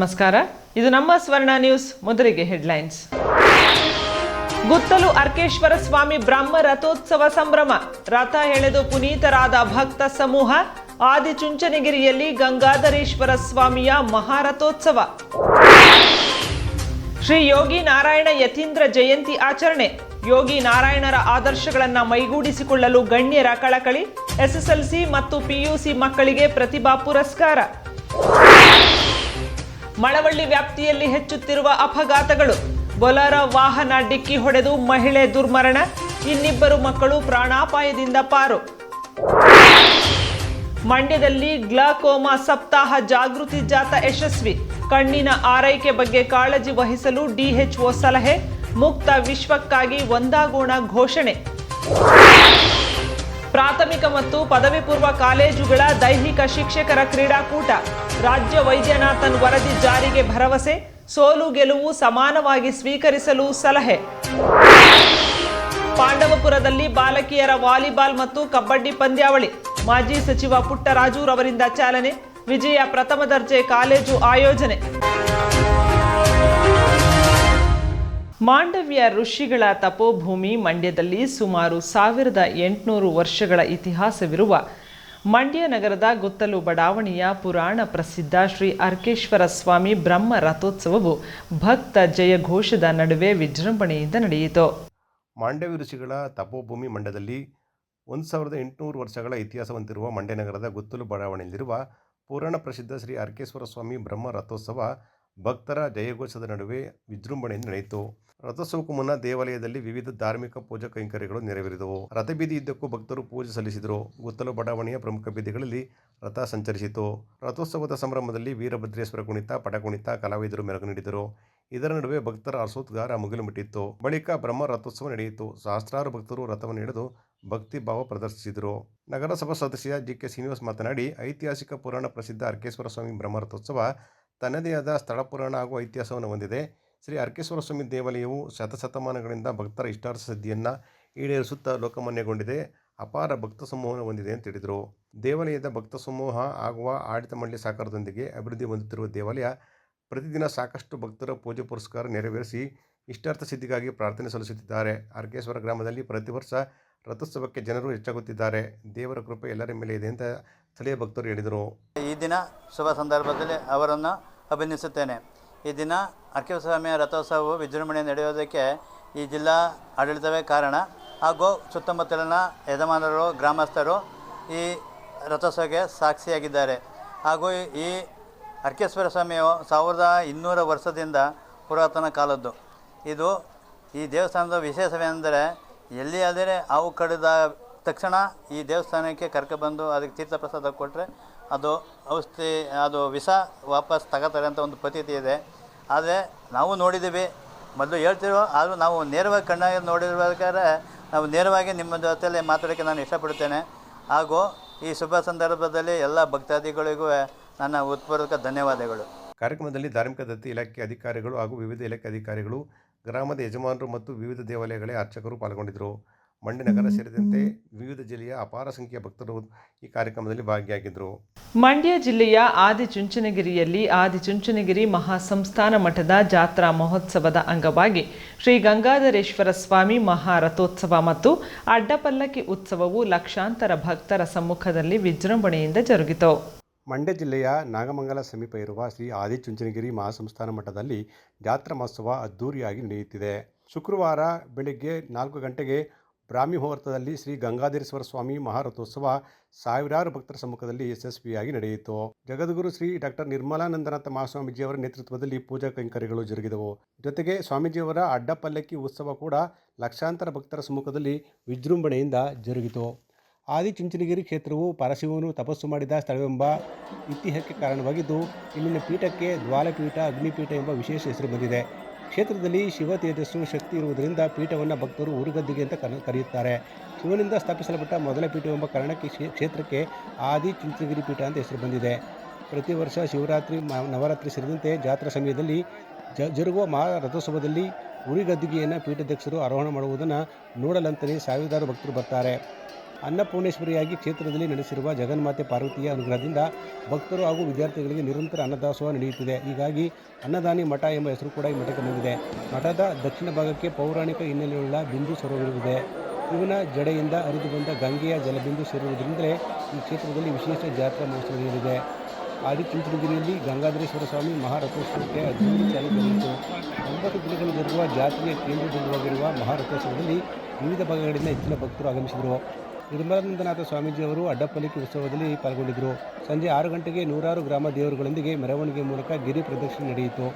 ನಮಸ್ಕಾರ. ಇದು ನಮ್ಮ ಸ್ವರ್ಣ ನ್ಯೂಸ್ ಮೊದಲಿಗೆ ಹೆಡ್ಲೈನ್ಸ್. ಗುತ್ತಲು ಅರ್ಕೇಶ್ವರ ಸ್ವಾಮಿ ಬ್ರಹ್ಮ ರಥೋತ್ಸವ ಸಂಭ್ರಮ. ರಥ ಎಳೆದು ಪುನೀತರಾದ ಭಕ್ತ ಸಮೂಹ, ಆದಿಚುಂಚನಗಿರಿಯಲ್ಲಿ ಗಂಗಾಧರೇಶ್ವರ ಸ್ವಾಮಿಯ ಮಹಾರಥೋತ್ಸವ. ಶ್ರೀ ಯೋಗಿ ನಾರಾಯಣ ಯತೀಂದ್ರ ಜಯಂತಿ ಆಚರಣೆ. ಯೋಗಿ ನಾರಾಯಣರ ಆದರ್ಶಗಳನ್ನ ಮೈಗೂಡಿಸಿಕೊಳ್ಳಲು ಗಣ್ಯರ ಕಳಕಳಿ, ಎಸ್ಎಸ್ಎಲ್ಸಿ ಮತ್ತು ಪಿಯುಸಿ ಮಕ್ಕಳಿಗೆ ಪ್ರತಿಭಾ ಪುರಸ್ಕಾರ. ಮಳವಳ್ಳಿ ವ್ಯಾಪ್ತಿಯಲ್ಲಿ ಹೆಚ್ಚುತ್ತಿರುವ ಅಪಘಾತಗಳು. ಬೊಲಾರ ವಾಹನ ಡಿಕ್ಕಿ ಹೊಡೆದು ಮಹಿಳೆ ದುರ್ಮರಣ, ಇನ್ನಿಬ್ಬರು ಮಕ್ಕಳು ಪ್ರಾಣಾಪಾಯದಿಂದ ಪಾರು. ಮಂಡ್ಯದಲ್ಲಿ ಗ್ಲಾಕೋಮಾ ಸಪ್ತಾಹ ಜಾಗೃತಿ ಜಾಥಾ ಯಶಸ್ವಿ. ಕಣ್ಣಿನ ಆರೈಕೆ ಬಗ್ಗೆ ಕಾಳಜಿ ವಹಿಸಲು ಡಿಎಚ್ಒ ಸಲಹೆ, ಮುಕ್ತ ವಿಶ್ವಕ್ಕಾಗಿ ಒಂದಾಗೋಣ ಘೋಷಣೆ. ಪ್ರಾಥಮಿಕ ಮತ್ತು ಪದವಿ ಪೂರ್ವ ಕಾಲೇಜುಗಳ ದೈಹಿಕ ಶಿಕ್ಷಕರ ಕ್ರೀಡಾಕೂಟ. ರಾಜ್ಯ ವೈದ್ಯನಾಥನ್ ವರದಿ ಜಾರಿಗೆ ಭರವಸೆ, ಸೋಲು ಗೆಲುವು ಸಮಾನವಾಗಿ ಸ್ವೀಕರಿಸಲು ಸಲಹೆ. ಪಾಂಡವಪುರದಲ್ಲಿ ಬಾಲಕಿಯರ ವಾಲಿಬಾಲ್ ಮತ್ತು ಕಬಡ್ಡಿ ಪಂದ್ಯಾವಳಿ. ಮಾಜಿ ಸಚಿವ ಪುಟ್ಟರಾಜುರವರಿಂದ ಚಾಲನೆ, ವಿಜಯ ಪ್ರಥಮ ದರ್ಜೆ ಕಾಲೇಜು ಆಯೋಜನೆ. ಮಾಂಡವ್ಯ ಋಷಿಗಳ ತಪೋಭೂಮಿ ಮಂಡ್ಯದಲ್ಲಿ ಸುಮಾರು ಸಾವಿರದ ಎಂಟುನೂರು ವರ್ಷಗಳ ಇತಿಹಾಸವಿರುವ ಮಂಡ್ಯ ನಗರದ ಗುತ್ತಲು ಬಡಾವಣೆಯ ಪುರಾಣ ಪ್ರಸಿದ್ಧ ಶ್ರೀ ಅರ್ಕೇಶ್ವರ ಸ್ವಾಮಿ ಬ್ರಹ್ಮ ರಥೋತ್ಸವವು ಭಕ್ತ ಜಯಘೋಷದ ನಡುವೆ ವಿಜೃಂಭಣೆಯಿಂದ ನಡೆಯಿತು. ಮಾಂಡವ್ಯ ಋಷಿಗಳ ತಪೋಭೂಮಿ ಮಂಡ್ಯದಲ್ಲಿ ಒಂದು ಸಾವಿರದ ಎಂಟುನೂರು ವರ್ಷಗಳ ಇತಿಹಾಸ ಹೊಂದಿರುವ ಮಂಡ್ಯ ನಗರದ ಗುತ್ತಲು ಬಡಾವಣೆಯಲ್ಲಿರುವ ಪುರಾಣ ಪ್ರಸಿದ್ಧ ಶ್ರೀ ಅರ್ಕೇಶ್ವರ ಸ್ವಾಮಿ ಬ್ರಹ್ಮ ರಥೋತ್ಸವ ಭಕ್ತರ ಜಯಘೋಷದ ನಡುವೆ ವಿಜೃಂಭಣೆಯಿಂದ ನಡೆಯಿತು. ರಥೋತ್ಸವಕ್ಕೂ ಮುನ್ನ ದೇವಾಲಯದಲ್ಲಿ ವಿವಿಧ ಧಾರ್ಮಿಕ ಪೂಜಾ ಕೈಂಕರ್ಯಗಳು ನೆರವೇರಿದವು. ರಥಬೀದಿ ಇದ್ದಕ್ಕೂ ಭಕ್ತರು ಪೂಜೆ ಸಲ್ಲಿಸಿದರು. ಗುತ್ತಲು ಬಡಾವಣೆಯ ಪ್ರಮುಖ ಬೀದಿಗಳಲ್ಲಿ ರಥ ಸಂಚರಿಸಿತು. ರಥೋತ್ಸವದ ಸಂಭ್ರಮದಲ್ಲಿ ವೀರಭದ್ರೇಶ್ವರ ಕುಣಿತ, ಪಟಕುಣಿತ, ಕಲಾವಿದರು ಮೆರಗು ನೀಡಿದರು. ಇದರ ನಡುವೆ ಭಕ್ತರ ಅಸೋದ್ಗಾರ ಮುಗಿಲು ಮುಟ್ಟಿತ್ತು ಬಳಿಕ ಬ್ರಹ್ಮ ರಥೋತ್ಸವ ನಡೆಯಿತು. ಸಹಸ್ರಾರು ಭಕ್ತರು ರಥವನ್ನು ಹಿಡಿದು ಭಕ್ತಿ ಭಾವ ಪ್ರದರ್ಶಿಸಿದರು. ನಗರಸಭಾ ಸದಸ್ಯ ಜಿ ಕೆ ಶ್ರೀನಿವಾಸ್ ಮಾತನಾಡಿ, ಐತಿಹಾಸಿಕ ಪುರಾಣ ಪ್ರಸಿದ್ಧ ಅರ್ಕೇಶ್ವರ ಸ್ವಾಮಿ ಬ್ರಹ್ಮ ರಥೋತ್ಸವ ತನ್ನದೇ ಆದ ಸ್ಥಳ ಪುರಾಣ ಹಾಗೂ ಇತಿಹಾಸವನ್ನು ಹೊಂದಿದೆ. ಶ್ರೀ ಅರ್ಕೇಶ್ವರ ಸ್ವಾಮಿ ದೇವಾಲಯವು ಶತಶತಮಾನಗಳಿಂದ ಭಕ್ತರ ಇಷ್ಟಾರ್ಥ ಸಿದ್ಧಿಯನ್ನು ಈಡೇರಿಸುತ್ತಾ ಲೋಕಮಾನ್ಯಗೊಂಡಿದೆ. ಅಪಾರ ಭಕ್ತ ಸಮೂಹವನ್ನು ಹೊಂದಿದೆ ಅಂತ ಹೇಳಿದರು. ದೇವಾಲಯದ ಭಕ್ತ ಸಮೂಹ ಆಗುವ ಆಡಳಿತ ಮಂಡಳಿ ಸಾಕಾರದೊಂದಿಗೆ ಅಭಿವೃದ್ಧಿ ಹೊಂದುತ್ತಿರುವ ದೇವಾಲಯ ಪ್ರತಿದಿನ ಸಾಕಷ್ಟು ಭಕ್ತರ ಪೂಜೆ ಪುರಸ್ಕಾರ ನೆರವೇರಿಸಿ ಇಷ್ಟಾರ್ಥ ಸಿದ್ಧಿಗಾಗಿ ಪ್ರಾರ್ಥನೆ ಸಲ್ಲಿಸುತ್ತಿದ್ದಾರೆ. ಅರ್ಕೇಶ್ವರ ಗ್ರಾಮದಲ್ಲಿ ಪ್ರತಿ ವರ್ಷ ರಥೋತ್ಸವಕ್ಕೆ ಜನರು ಹೆಚ್ಚಾಗುತ್ತಿದ್ದಾರೆ. ದೇವರ ಕೃಪೆ ಎಲ್ಲರ ಮೇಲೆ ಇದೆ ಅಂತ ಸ್ಥಳೀಯ ಭಕ್ತರು ಹೇಳಿದರು. ಈ ದಿನ ಶುಭ ಸಂದರ್ಭದಲ್ಲಿ ಅವರನ್ನು ಅಭಿನಂದಿಸುತ್ತೇನೆ. ಈ ದಿನ ಅರ್ಕಿಸ್ವಾಮಿಯ ರಥೋತ್ಸವವು ವಿಜೃಂಭಣೆ ನಡೆಯೋದಕ್ಕೆ ಈ ಜಿಲ್ಲಾ ಆಡಳಿತವೇ ಕಾರಣ. ಹಾಗೂ ಸುತ್ತಮುತ್ತಲಿನ ಯಜಮಾನರು, ಗ್ರಾಮಸ್ಥರು ಈ ರಥೋತ್ಸವಕ್ಕೆ ಸಾಕ್ಷಿಯಾಗಿದ್ದಾರೆ. ಹಾಗೂ ಈ ಅರ್ಕೇಶ್ವರ ಸ್ವಾಮಿಯು ಸಾವಿರದ ಇನ್ನೂರ ವರ್ಷದಿಂದ ಪುರಾತನ ಕಾಲದ್ದು. ಇದು ಈ ದೇವಸ್ಥಾನದ ವಿಶೇಷವೆಂದರೆ ಎಲ್ಲಿ ಆದರೆ ಹಾವು ಕಡಿದ ತಕ್ಷಣ ಈ ದೇವಸ್ಥಾನಕ್ಕೆ ಕರ್ಕೊಬಂದು ಅದಕ್ಕೆ ತೀರ್ಥ ಪ್ರಸಾದ ಕೊಟ್ಟರೆ ಅದು ಔಷಧಿ, ಅದು ವಿಷ ವಾಪಸ್ ತಗೋತಾರೆ ಅಂತ ಒಂದು ಪ್ರತೀತಿ ಇದೆ. ಆದರೆ ನಾವು ನೋಡಿದ್ದೀವಿ, ಮೊದಲು ಹೇಳ್ತಿರೋ ಆದರೂ ನಾವು ನೇರವಾಗಿ ಕಣ್ಣಾಗಿ ನೋಡಿರ್ಬೇಕಾದ್ರೆ ನಾವು ನೇರವಾಗಿ ನಿಮ್ಮ ಜೊತೆಯಲ್ಲಿ ಮಾತಾಡೋಕ್ಕೆ ನಾನು ಇಷ್ಟಪಡ್ತೇನೆ. ಹಾಗೂ ಈ ಶುಭ ಸಂದರ್ಭದಲ್ಲಿ ಎಲ್ಲ ಭಕ್ತಾದಿಗಳಿಗೂ ನನ್ನ ಉತ್ಪೂರ್ವಕ ಧನ್ಯವಾದಗಳು. ಕಾರ್ಯಕ್ರಮದಲ್ಲಿ ಧಾರ್ಮಿಕ ದತ್ತಿ ಇಲಾಖೆ ಅಧಿಕಾರಿಗಳು ಹಾಗೂ ವಿವಿಧ ಇಲಾಖೆ ಅಧಿಕಾರಿಗಳು, ಗ್ರಾಮದ ಯಜಮಾನರು ಮತ್ತು ವಿವಿಧ ದೇವಾಲಯಗಳ ಅರ್ಚಕರು ಪಾಲ್ಗೊಂಡಿದ್ದರು. ಮಂಡ್ಯ ನಗರ ಸೇರಿದಂತೆ ವಿವಿಧ ಜಿಲ್ಲೆಯ ಅಪಾರ ಸಂಖ್ಯೆಯ ಭಕ್ತರು ಈ ಕಾರ್ಯಕ್ರಮದಲ್ಲಿ ಭಾಗಿಯಾಗಿದ್ದರು ಮಂಡ್ಯ ಜಿಲ್ಲೆಯ ಆದಿಚುಂಚನಗಿರಿಯಲ್ಲಿ ಆದಿಚುಂಚನಗಿರಿ ಮಹಾಸಂಸ್ಥಾನ ಮಠದ ಜಾತ್ರಾ ಮಹೋತ್ಸವದ ಅಂಗವಾಗಿ ಶ್ರೀ ಗಂಗಾಧರೇಶ್ವರ ಸ್ವಾಮಿ ಮಹಾರಥೋತ್ಸವ ಮತ್ತು ಅಡ್ಡಪಲ್ಲಕ್ಕಿ ಉತ್ಸವವು ಲಕ್ಷಾಂತರ ಭಕ್ತರ ಸಮ್ಮುಖದಲ್ಲಿ ವಿಜೃಂಭಣೆಯಿಂದ ಜರುಗಿತು. ಮಂಡ್ಯ ಜಿಲ್ಲೆಯ ನಾಗಮಂಗಲ ಸಮೀಪ ಇರುವ ಶ್ರೀ ಆದಿಚುಂಚನಗಿರಿ ಮಹಾಸಂಸ್ಥಾನ ಮಠದಲ್ಲಿ ಜಾತ್ರಾ ಮಹೋತ್ಸವ ಅದ್ದೂರಿಯಾಗಿ ನಡೆಯುತ್ತಿದೆ. ಶುಕ್ರವಾರ ಬೆಳಿಗ್ಗೆ ನಾಲ್ಕು ಗಂಟೆಗೆ ಬ್ರಾಹ್ಮಿ ಮುಹೂರ್ತದಲ್ಲಿ ಶ್ರೀ ಗಂಗಾಧರೇಶ್ವರ ಸ್ವಾಮಿ ಮಹಾರಥೋತ್ಸವ ಸಾವಿರಾರು ಭಕ್ತರ ಸಮ್ಮುಖದಲ್ಲಿ ಯಶಸ್ವಿಯಾಗಿ ನಡೆಯಿತು. ಜಗದ್ಗುರು ಶ್ರೀ ಡಾಕ್ಟರ್ ನಿರ್ಮಲಾನಂದನಾಥ ಮಹಾಸ್ವಾಮೀಜಿಯವರ ನೇತೃತ್ವದಲ್ಲಿ ಪೂಜಾ ಕೈಂಕರ್ಯಗಳು ಜರುಗಿದವು. ಜೊತೆಗೆ ಸ್ವಾಮೀಜಿಯವರ ಅಡ್ಡಪಲ್ಲಕ್ಕಿ ಉತ್ಸವ ಕೂಡ ಲಕ್ಷಾಂತರ ಭಕ್ತರ ಸಮ್ಮುಖದಲ್ಲಿ ವಿಜೃಂಭಣೆಯಿಂದ ಜರುಗಿತು. ಆದಿಚುಂಚನಗಿರಿ ಕ್ಷೇತ್ರವು ಪರಶಿವನು ತಪಸ್ಸು ಮಾಡಿದ ಸ್ಥಳವೆಂಬ ಇತಿಹಾಸಕ್ಕೆ ಕಾರಣವಾಗಿದ್ದು, ಇಲ್ಲಿನ ಪೀಠಕ್ಕೆ ದ್ವಾಲಪೀಠ ಅಗ್ನಿಪೀಠ ಎಂಬ ವಿಶೇಷ ಹೆಸರು ಬಂದಿದೆ. ಕ್ಷೇತ್ರದಲ್ಲಿ ಶಿವ ತೇಜಸ್ಸು ಶಕ್ತಿ ಇರುವುದರಿಂದ ಪೀಠವನ್ನು ಭಕ್ತರು ಊರುಗದ್ದಿಗೆ ಅಂತ ಕರೆ ಕರೆಯುತ್ತಾರೆ. ಶಿವನಿಂದ ಸ್ಥಾಪಿಸಲ್ಪಟ್ಟ ಮೊದಲ ಪೀಠವೆಂಬ ಕಾರಣಕ್ಕೆ ಕ್ಷೇ- ಕ್ಷೇತ್ರಕ್ಕೆ ಆದಿ ಚುಂಚನಗಿರಿ ಪೀಠ ಅಂತ ಹೆಸರು ಬಂದಿದೆ. ಪ್ರತಿ ವರ್ಷ ಶಿವರಾತ್ರಿ ನವರಾತ್ರಿ ಸೇರಿದಂತೆ ಜಾತ್ರಾ ಸಮಯದಲ್ಲಿ ಜ, ಜರುಗುವ ಮಹಾ ರಥೋತ್ಸವದಲ್ಲಿ ಉರಿಗದ್ದಿಗೆಯನ್ನು ಪೀಠಾಧ್ಯಕ್ಷರು ಆರೋಹಣ ಮಾಡುವುದನ್ನು ನೋಡಲಂತಲೇ ಸಾವಿರಾರು ಭಕ್ತರು ಬರ್ತಾರೆ. ಅನ್ನಪೂರ್ಣೇಶ್ವರಿಯಾಗಿ ಕ್ಷೇತ್ರದಲ್ಲಿ ನಡೆಸಿರುವ ಜಗನ್ಮಾತೆ ಪಾರ್ವತಿಯ ಅನುಗ್ರಹದಿಂದ ಭಕ್ತರು ಹಾಗೂ ವಿದ್ಯಾರ್ಥಿಗಳಿಗೆ ನಿರಂತರ ಅನ್ನದಾಸೋಹ ನಡೆಯುತ್ತಿದೆ. ಹೀಗಾಗಿ ಅನ್ನದಾನಿ ಮಠ ಎಂಬ ಹೆಸರು ಕೂಡ ಈ ಮಠಕ್ಕೆ ಬಂದಿದೆ. ಮಠದ ದಕ್ಷಿಣ ಭಾಗಕ್ಕೆ ಪೌರಾಣಿಕ ಹಿನ್ನೆಲೆಯುಳ್ಳ ಬಿಂದು ಸರೋವರವಿದೆ ಇವನ ಜಡೆಯಿಂದ ಹರಿದು ಬಂದ ಗಂಗೆಯ ಜಲಬಿಂದು ಸೇರುವುದರಿಂದಲೇ ಈ ಕ್ಷೇತ್ರದಲ್ಲಿ ವಿಶೇಷ ಜಾತ್ರಾ ಮಹೋತ್ಸವ ನಡೆಯಲಿದೆ. ಆದಿಚುಂಚನಗಿರಿಯಲ್ಲಿ ಗಂಗಾಧರೇಶ್ವರ ಸ್ವಾಮಿ ಮಹಾರಥೋತ್ಸವಕ್ಕೆ ಅದ್ದೂರಿ ಚಾಲನೆ ದೊರೆಯಿತು. ಒಂಬತ್ತು ದಿನಗಳು ಜರುಗುವ ಜಾತ್ರೆಯ ಕೇಂದ್ರ ಬಿಂದುವಾಗಿರುವ ಮಹಾರಥೋತ್ಸವದಲ್ಲಿ ವಿವಿಧ ಭಾಗಗಳಿಂದ ಹೆಚ್ಚಿನ ಭಕ್ತರು ಆಗಮಿಸಿದರು. ನಿರ್ಮಲಾನಂದನಾಥ ಸ್ವಾಮೀಜಿಯವರು ಅಡ್ಡಪಲ್ಲಿಕೆ ಉತ್ಸವದಲ್ಲಿ ಪಾಲ್ಗೊಂಡಿದ್ದರು. ಸಂಜೆ ಆರು ಗಂಟೆಗೆ ನೂರಾರು ಗ್ರಾಮ ದೇವರುಗಳೊಂದಿಗೆ ಮೆರವಣಿಗೆ ಮೂಲಕ ಗಿರಿ ಪ್ರದಕ್ಷಿಣೆ ನಡೆಯಿತು.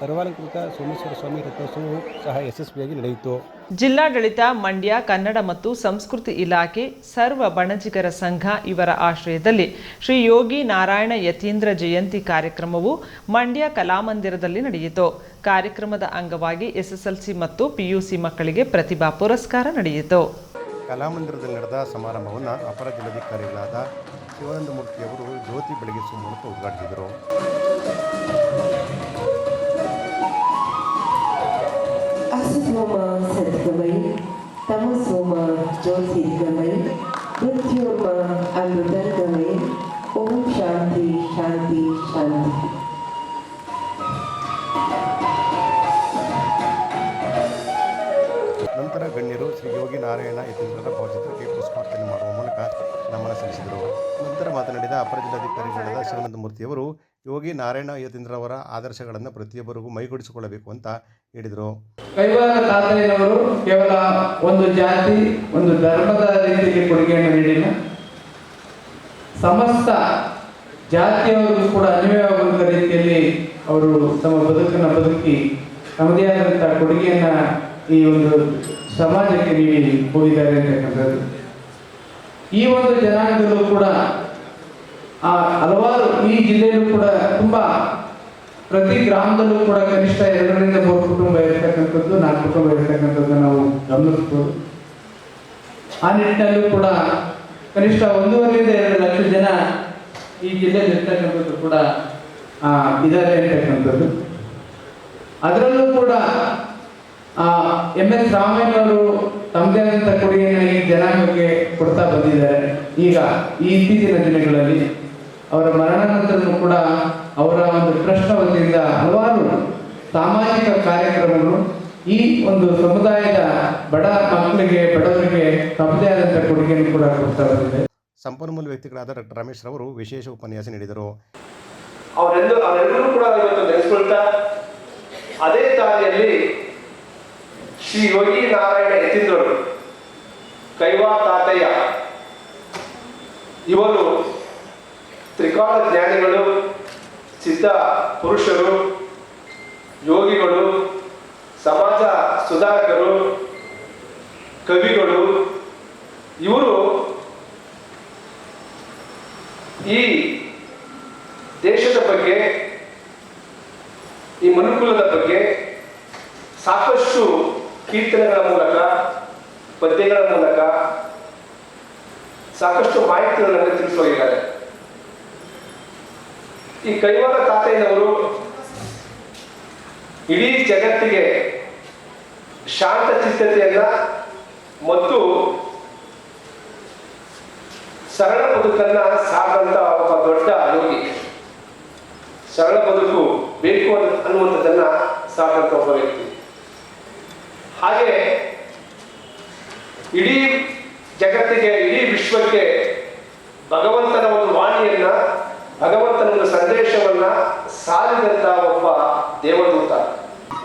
ಸರ್ವಾಲಂಕೃತ ಸೋಮೇಶ್ವರ ಸ್ವಾಮಿ ರಥೋತ್ಸವವು ಸಹ ಯಶಸ್ವಿಯಾಗಿ ನಡೆಯಿತು. ಜಿಲ್ಲಾಡಳಿತ, ಮಂಡ್ಯ, ಕನ್ನಡ ಮತ್ತು ಸಂಸ್ಕೃತಿ ಇಲಾಖೆ, ಸರ್ವ ಬಣಜಿಗರ ಸಂಘ ಇವರ ಆಶ್ರಯದಲ್ಲಿ ಶ್ರೀ ಯೋಗಿ ನಾರಾಯಣ ಯತೀಂದ್ರ ಜಯಂತಿ ಕಾರ್ಯಕ್ರಮವು ಮಂಡ್ಯ ಕಲಾಮಂದಿರದಲ್ಲಿ ನಡೆಯಿತು. ಕಾರ್ಯಕ್ರಮದ ಅಂಗವಾಗಿ ಎಸ್ಎಸ್ಎಲ್ಸಿ ಮತ್ತು ಪಿಯುಸಿ ಮಕ್ಕಳಿಗೆ ಪ್ರತಿಭಾ ಪುರಸ್ಕಾರ ನಡೆಯಿತು. ಕಲಾಮಂದಿರದಲ್ಲಿ ನಡೆದ ಸಮಾರಂಭವನ್ನು ಅಪರ ಜಿಲ್ಲಾಧಿಕಾರಿಗಳಾದ ಶಿವಾನಂದ ಮೂರ್ತಿಯವರು ಜ್ಯೋತಿ ಬೆಳಗಿಸುವ ಮೂಲಕ ಉದ್ಘಾಟಿಸಿದರು. ಅಸತ್ವಮ ಸದ್ಗಮೈ ತಮಸೋಮ ಜ್ಯೋತಿರ್ಗಮೈ ಮೃತ್ಯೋರ್ಮ ಅಮೃತರ್ಗಮೈ ಓಂ ಶಾಂತಿ ಶಾಂತಿ ಶಾಂತಿ. ಗಣ್ಯರು ಶ್ರೀ ಯೋಗಿ ನಾರಾಯಣ ಯತೀಂದ್ರದ ಭಾವಚಿತ್ರಕ್ಕೆ ಪುಷ್ಪಾರ್ಚನೆ ಮಾಡುವ ಮೂಲಕ ನಮನ ಸಲ್ಲಿಸಿದರು. ನಂತರ ಮಾತನಾಡಿದ ಅಪರ ಜಿಲ್ಲಾಧಿಕಾರಿಗಳಾದ ಶಿವಾನಂದ ಮೂರ್ತಿಯವರು, ಯೋಗಿ ನಾರಾಯಣ ಯತೀಂದ್ರವರ ಆದರ್ಶಗಳನ್ನು ಪ್ರತಿಯೊಬ್ಬರಿಗೂ ಮೈಗೂಡಿಸಿಕೊಳ್ಳಬೇಕು ಅಂತ ಹೇಳಿದರು. ಕೈವಾರ ತಾತಯ್ಯನವರು ಕೇವಲ ಒಂದು ಜಾತಿ, ಒಂದು ಧರ್ಮದ ರೀತಿಯಲ್ಲಿ ಕೊಡುಗೆಯನ್ನು ನೀಡಿಲ್ಲ. ಸಮಸ್ತ ಜಾತಿಯವರು ಕೂಡ ಅನ್ವಯವಾಗುವಂಥ ರೀತಿಯಲ್ಲಿ ಅವರು ತಮ್ಮ ಬದುಕನ್ನು ಬದುಕಿ, ತಮ್ಮದೇ ಆದಂಥ ಕೊಡುಗೆಯನ್ನ ಈ ಒಂದು ಸಮಾಜಕ್ಕೆ ನೀಡಿ ಹೋಗಿದ್ದಾರೆ ಅಂತಕ್ಕಂಥದ್ದು ಈ ಒಂದು ಜನಾಂಗದಲ್ಲೂ ಕೂಡ, ಆ ಹಲವಾರು ಈ ಜಿಲ್ಲೆಯಲ್ಲೂ ಕೂಡ ತುಂಬಾ ಪ್ರತಿ ಗ್ರಾಮದಲ್ಲೂ ಕೂಡ ಕನಿಷ್ಠ ಎರಡರಿಂದ ಮೂರು ಕುಟುಂಬ ಇರತಕ್ಕಂಥದ್ದು, ನಾಲ್ಕು ಕುಟುಂಬ ಇರತಕ್ಕಂಥದ್ದು ನಾವು ಗಮನಿಸ್ಬೋದು. ಆ ನಿಟ್ಟಿನಲ್ಲೂ ಕೂಡ ಕನಿಷ್ಠ ಒಂದೂವರೆಯಿಂದ ಎರಡು ಲಕ್ಷ ಜನ ಈ ಜಿಲ್ಲೆಯಲ್ಲಿ ಇರ್ತಕ್ಕಂಥದ್ದು ಕೂಡ ಇದ್ದಾರೆ ಅಂತಕ್ಕಂಥದ್ದು ಅದರಲ್ಲೂ ಕೂಡ ಎಂ ಎಸ್ ರಾಮಯ್ಯನವರು ತಮ್ಮದೇ ಆದಂಥ ಕೊಡುಗೆಯನ್ನು ಈ ಜನಾಂಗಕ್ಕೆ ಕೊಡ್ತಾ ಬಂದಿದ್ದಾರೆ. ಈಗ ಈ ಇತ್ತೀಚಿನ ದಿನಗಳಲ್ಲಿ ಅವರ ಮರಣಾನಂತರನೂ ಕೂಡ ಅವರ ಒಂದು ಟ್ರಸ್ಟ್ ವತಿಯಿಂದ ಹಲವಾರು ಸಾಮಾಜಿಕ ಕಾರ್ಯಕ್ರಮಗಳು ಈ ಒಂದು ಸಮುದಾಯದ ಬಡ ಮಕ್ಕಳಿಗೆ ಬಡವರಿಗೆ ತಮ್ಮದೇ ಆದಂಥ ಕೊಡುಗೆಯನ್ನು ಕೂಡ ಕೊಡ್ತಾ ಬಂದಿದೆ. ಸಂಪನ್ಮೂಲ ವ್ಯಕ್ತಿಗಳಾದ ಡಾಕ್ಟರ್ ರಮೇಶ್ ರವರು ವಿಶೇಷ ಉಪನ್ಯಾಸ ನೀಡಿದರು. ಅವರೆಲ್ಲ ಅವರೆಲ್ಲರೂ ಕೂಡ ಇವತ್ತು ನೆನೆಸ್ಕೊಳ್ತಾ ಅದೇ ದಾರಿಯಲ್ಲಿ ಶ್ರೀ ಯೋಗಿ ನಾರಾಯಣ ಎತ್ತಿದ್ದರು. ಕೈವಾ ತಾತಯ್ಯ. ಇವರು ತ್ರಿಕಾಲ ಜ್ಞಾನಿಗಳು, ಸಿದ್ಧ ಪುರುಷರು, ಯೋಗಿಗಳು, ಸಮಾಜ ಸುಧಾರಕರು, ಕವಿಗಳು. ಇವರು ಈ ದೇಶದ ಬಗ್ಗೆ, ಈ ಮನುಕುಲದ ಬಗ್ಗೆ ಸಾಕಷ್ಟು ಕೀರ್ತನೆಗಳ ಮೂಲಕ, ಪದ್ಯಗಳ ಮೂಲಕ ಸಾಕಷ್ಟು ಮಾಹಿತಿಗಳನ್ನು ತಿಳಿಸೋಗಿದ್ದಾರೆ ಈ ಕೈವಾರ ತಾತೆಯವರು ಇಡೀ ಜಗತ್ತಿಗೆ ಶಾಂತ ಚಿತ್ತತೆಯನ್ನ ಮತ್ತು ಸರಳ ಬದುಕನ್ನ ಸಾಗಂತ ಒಬ್ಬ ದೊಡ್ಡ ಯೋಗಿ. ಸರಳ ಬದುಕು ಬೇಕು ಅನ್- ಅನ್ನುವಂಥದ್ದನ್ನ ಸಾಕಂತ ಒಬ್ಬ ವ್ಯಕ್ತಿ. ಹಾಗೆ ಇಡೀ ಜಗತ್ತಿಗೆ, ಇಡೀ ವಿಶ್ವಕ್ಕೆ ಭಗವಂತನ ಒಂದು ವಾಣಿಯನ್ನ ಭಗವಂತನ ಒಂದು ಸಂದೇಶವನ್ನ ಸಾರಿದಂತ ಒಬ್ಬ ದೇವದೂತ.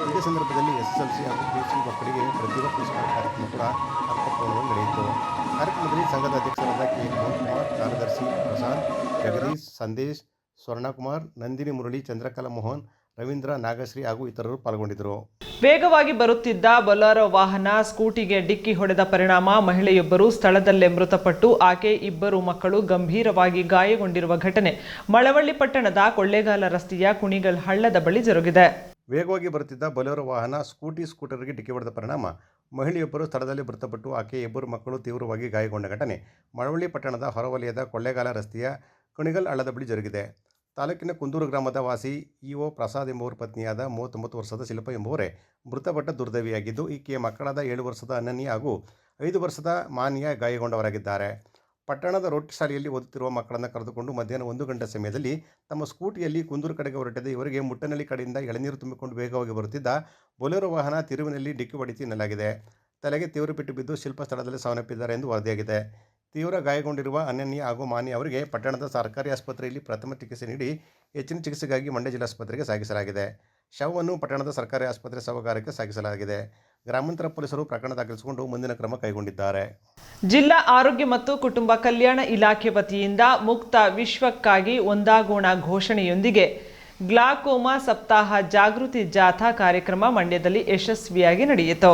ಇದೇ ಸಂದರ್ಭದಲ್ಲಿ ಎಸ್ಎಸ್ಎಲ್ಸಿ ಹಾಗೂ ಪಿಯುಸಿ ಮಕ್ಕಳಿಗೆ ಪ್ರತಿಭಾ ಪುರಸ್ಕಾರ ಕಾರ್ಯಕ್ರಮ ಕೂಡ ಅರ್ಥಪೂರ್ಣವಾಗಿ ನಡೆಯಿತು. ಕಾರ್ಯಕ್ರಮದಲ್ಲಿ ಸಂಘದ ಅಧ್ಯಕ್ಷರಾದ ಕೆ. ಮೋಹನ್ ಮೋಹನ್ಕುಮಾರ್, ಕಾರ್ಯದರ್ಶಿ ಪ್ರಶಾಂತ್, ಜಗದೀಶ್, ಸಂದೇಶ್, ಸ್ವರ್ಣಕುಮಾರ್, ನಂದಿನಿ ಮುರಳಿ, ಚಂದ್ರಕಲಾ ಮೋಹನ್ ರವೀಂದ್ರ ನಾಗಶ್ರೀ ಹಾಗೂ ಇತರರು ಪಾಲ್ಗೊಂಡಿದ್ದರು. ವೇಗವಾಗಿ ಬರುತ್ತಿದ್ದ ಬೊಲಾರೋ ವಾಹನ ಸ್ಕೂಟಿಗೆ ಡಿಕ್ಕಿ ಹೊಡೆದ ಪರಿಣಾಮ ಮಹಿಳೆಯೊಬ್ಬರು ಸ್ಥಳದಲ್ಲೇ ಮೃತಪಟ್ಟು ಆಕೆ ಇಬ್ಬರು ಮಕ್ಕಳು ಗಂಭೀರವಾಗಿ ಗಾಯಗೊಂಡಿರುವ ಘಟನೆ. ಮಳವಳ್ಳಿ ಪಟ್ಟಣದ ಕೊಳ್ಳೇಗಾಲ ರಸ್ತೆಯ ಕುಣಿಗಲ್ ಹಳ್ಳದ ಬಳಿ ಜರುಗಿದೆ. ವೇಗವಾಗಿ ಬರುತ್ತಿದ್ದ ಬೊಲೆರೋ ವಾಹನ ಸ್ಕೂಟಿ ಸ್ಕೂಟರ್ಗೆ ಡಿಕ್ಕಿ ಹೊಡೆದ ಪರಿಣಾಮ ಮಹಿಳೆಯೊಬ್ಬರು ಸ್ಥಳದಲ್ಲಿ ಮೃತಪಟ್ಟು ಆಕೆ ಇಬ್ಬರು ಮಕ್ಕಳು ತೀವ್ರವಾಗಿ ಗಾಯಗೊಂಡ ಘಟನೆ. ಮಳವಳ್ಳಿ ಪಟ್ಟಣದ ಹೊರವಲಯದ ಕೊಳ್ಳೇಗಾಲ ರಸ್ತೆಯ ಕುಣಿಗಲ್ ಹಳ್ಳದ ಬಳಿ ಜರುಗಿದೆ. ತಾಲೂಕಿನ ಕುಂದೂರು ಗ್ರಾಮದ ವಾಸಿ ಇಒ ಪ್ರಸಾದ್ ಎಂಬುವರ ಪತ್ನಿಯಾದ ಮೂವತ್ತೊಂಬತ್ತು ವರ್ಷದ ಶಿಲ್ಪ ಎಂಬುವರೇ ಮೃತಪಟ್ಟ ದುರ್ದೈವಿಯಾಗಿದ್ದು, ಈಕೆಯ ಮಕ್ಕಳಾದ ಏಳು ವರ್ಷದ ಅನನ್ಯ ಹಾಗೂ ಐದು ವರ್ಷದ ಮಾನ್ಯ ಗಾಯಗೊಂಡವರಾಗಿದ್ದಾರೆ. ಪಟ್ಟಣದ ರೊಟ್ಟಿ ಶಾಲೆಯಲ್ಲಿ ಓದುತ್ತಿರುವ ಮಕ್ಕಳನ್ನು ಕರೆದುಕೊಂಡು ಮಧ್ಯಾಹ್ನ ಒಂದು ಗಂಟೆ ಸಮಯದಲ್ಲಿ ತಮ್ಮ ಸ್ಕೂಟಿಯಲ್ಲಿ ಕುಂದೂರು ಕಡೆಗೆ ಹೊರಟಿದ್ದ ಇವರಿಗೆ ಮುಟ್ಟನಳ್ಳಿ ಕಡೆಯಿಂದ ಎಳನೀರು ತುಂಬಿಕೊಂಡು ವೇಗವಾಗಿ ಬರುತ್ತಿದ್ದ ಬೊಲೆರೋ ವಾಹನ ತಿರುವಿನಲ್ಲಿ ಡಿಕ್ಕಿ ಹೊಡೆತಿ ತಲೆಗೆ ತೀವ್ರ ಬಿಟ್ಟು ಬಿದ್ದು ಶಿಲ್ಪ ಸ್ಥಳದಲ್ಲಿ ಸಾವನ್ನಪ್ಪಿದ್ದಾರೆ ಎಂದು ವರದಿಯಾಗಿದೆ. ತೀವ್ರ ಗಾಯಗೊಂಡಿರುವ ಅನನ್ಯ ಹಾಗೂ ಮಾನ್ಯ ಅವರಿಗೆ ಪಟ್ಟಣದ ಸರ್ಕಾರಿ ಆಸ್ಪತ್ರೆಯಲ್ಲಿ ಪ್ರಥಮ ಚಿಕಿತ್ಸೆ ನೀಡಿ ಹೆಚ್ಚಿನ ಚಿಕಿತ್ಸೆಗಾಗಿ ಮಂಡ್ಯ ಜಿಲ್ಲಾಸ್ಪತ್ರೆಗೆ ಸಾಗಿಸಲಾಗಿದೆ. ಶವವನ್ನು ಪಟ್ಟಣದ ಸರ್ಕಾರಿ ಆಸ್ಪತ್ರೆ ಶವಗಾರಕ್ಕೆ ಸಾಗಿಸಲಾಗಿದೆ. ಗ್ರಾಮಾಂತರ ಪೊಲೀಸರು ಪ್ರಕರಣ ದಾಖಲಿಸಿಕೊಂಡು ಮುಂದಿನ ಕ್ರಮ ಕೈಗೊಂಡಿದ್ದಾರೆ. ಜಿಲ್ಲಾ ಆರೋಗ್ಯ ಮತ್ತು ಕುಟುಂಬ ಕಲ್ಯಾಣ ಇಲಾಖೆ ವತಿಯಿಂದ ಮುಕ್ತ ವಿಶ್ವಕ್ಕಾಗಿ ಒಂದಾಗೋಣ ಘೋಷಣೆಯೊಂದಿಗೆ ಗ್ಲಾಕೋಮಾ ಸಪ್ತಾಹ ಜಾಗೃತಿ ಜಾಥಾ ಕಾರ್ಯಕ್ರಮ ಮಂಡ್ಯದಲ್ಲಿ ಯಶಸ್ವಿಯಾಗಿ ನಡೆಯಿತು.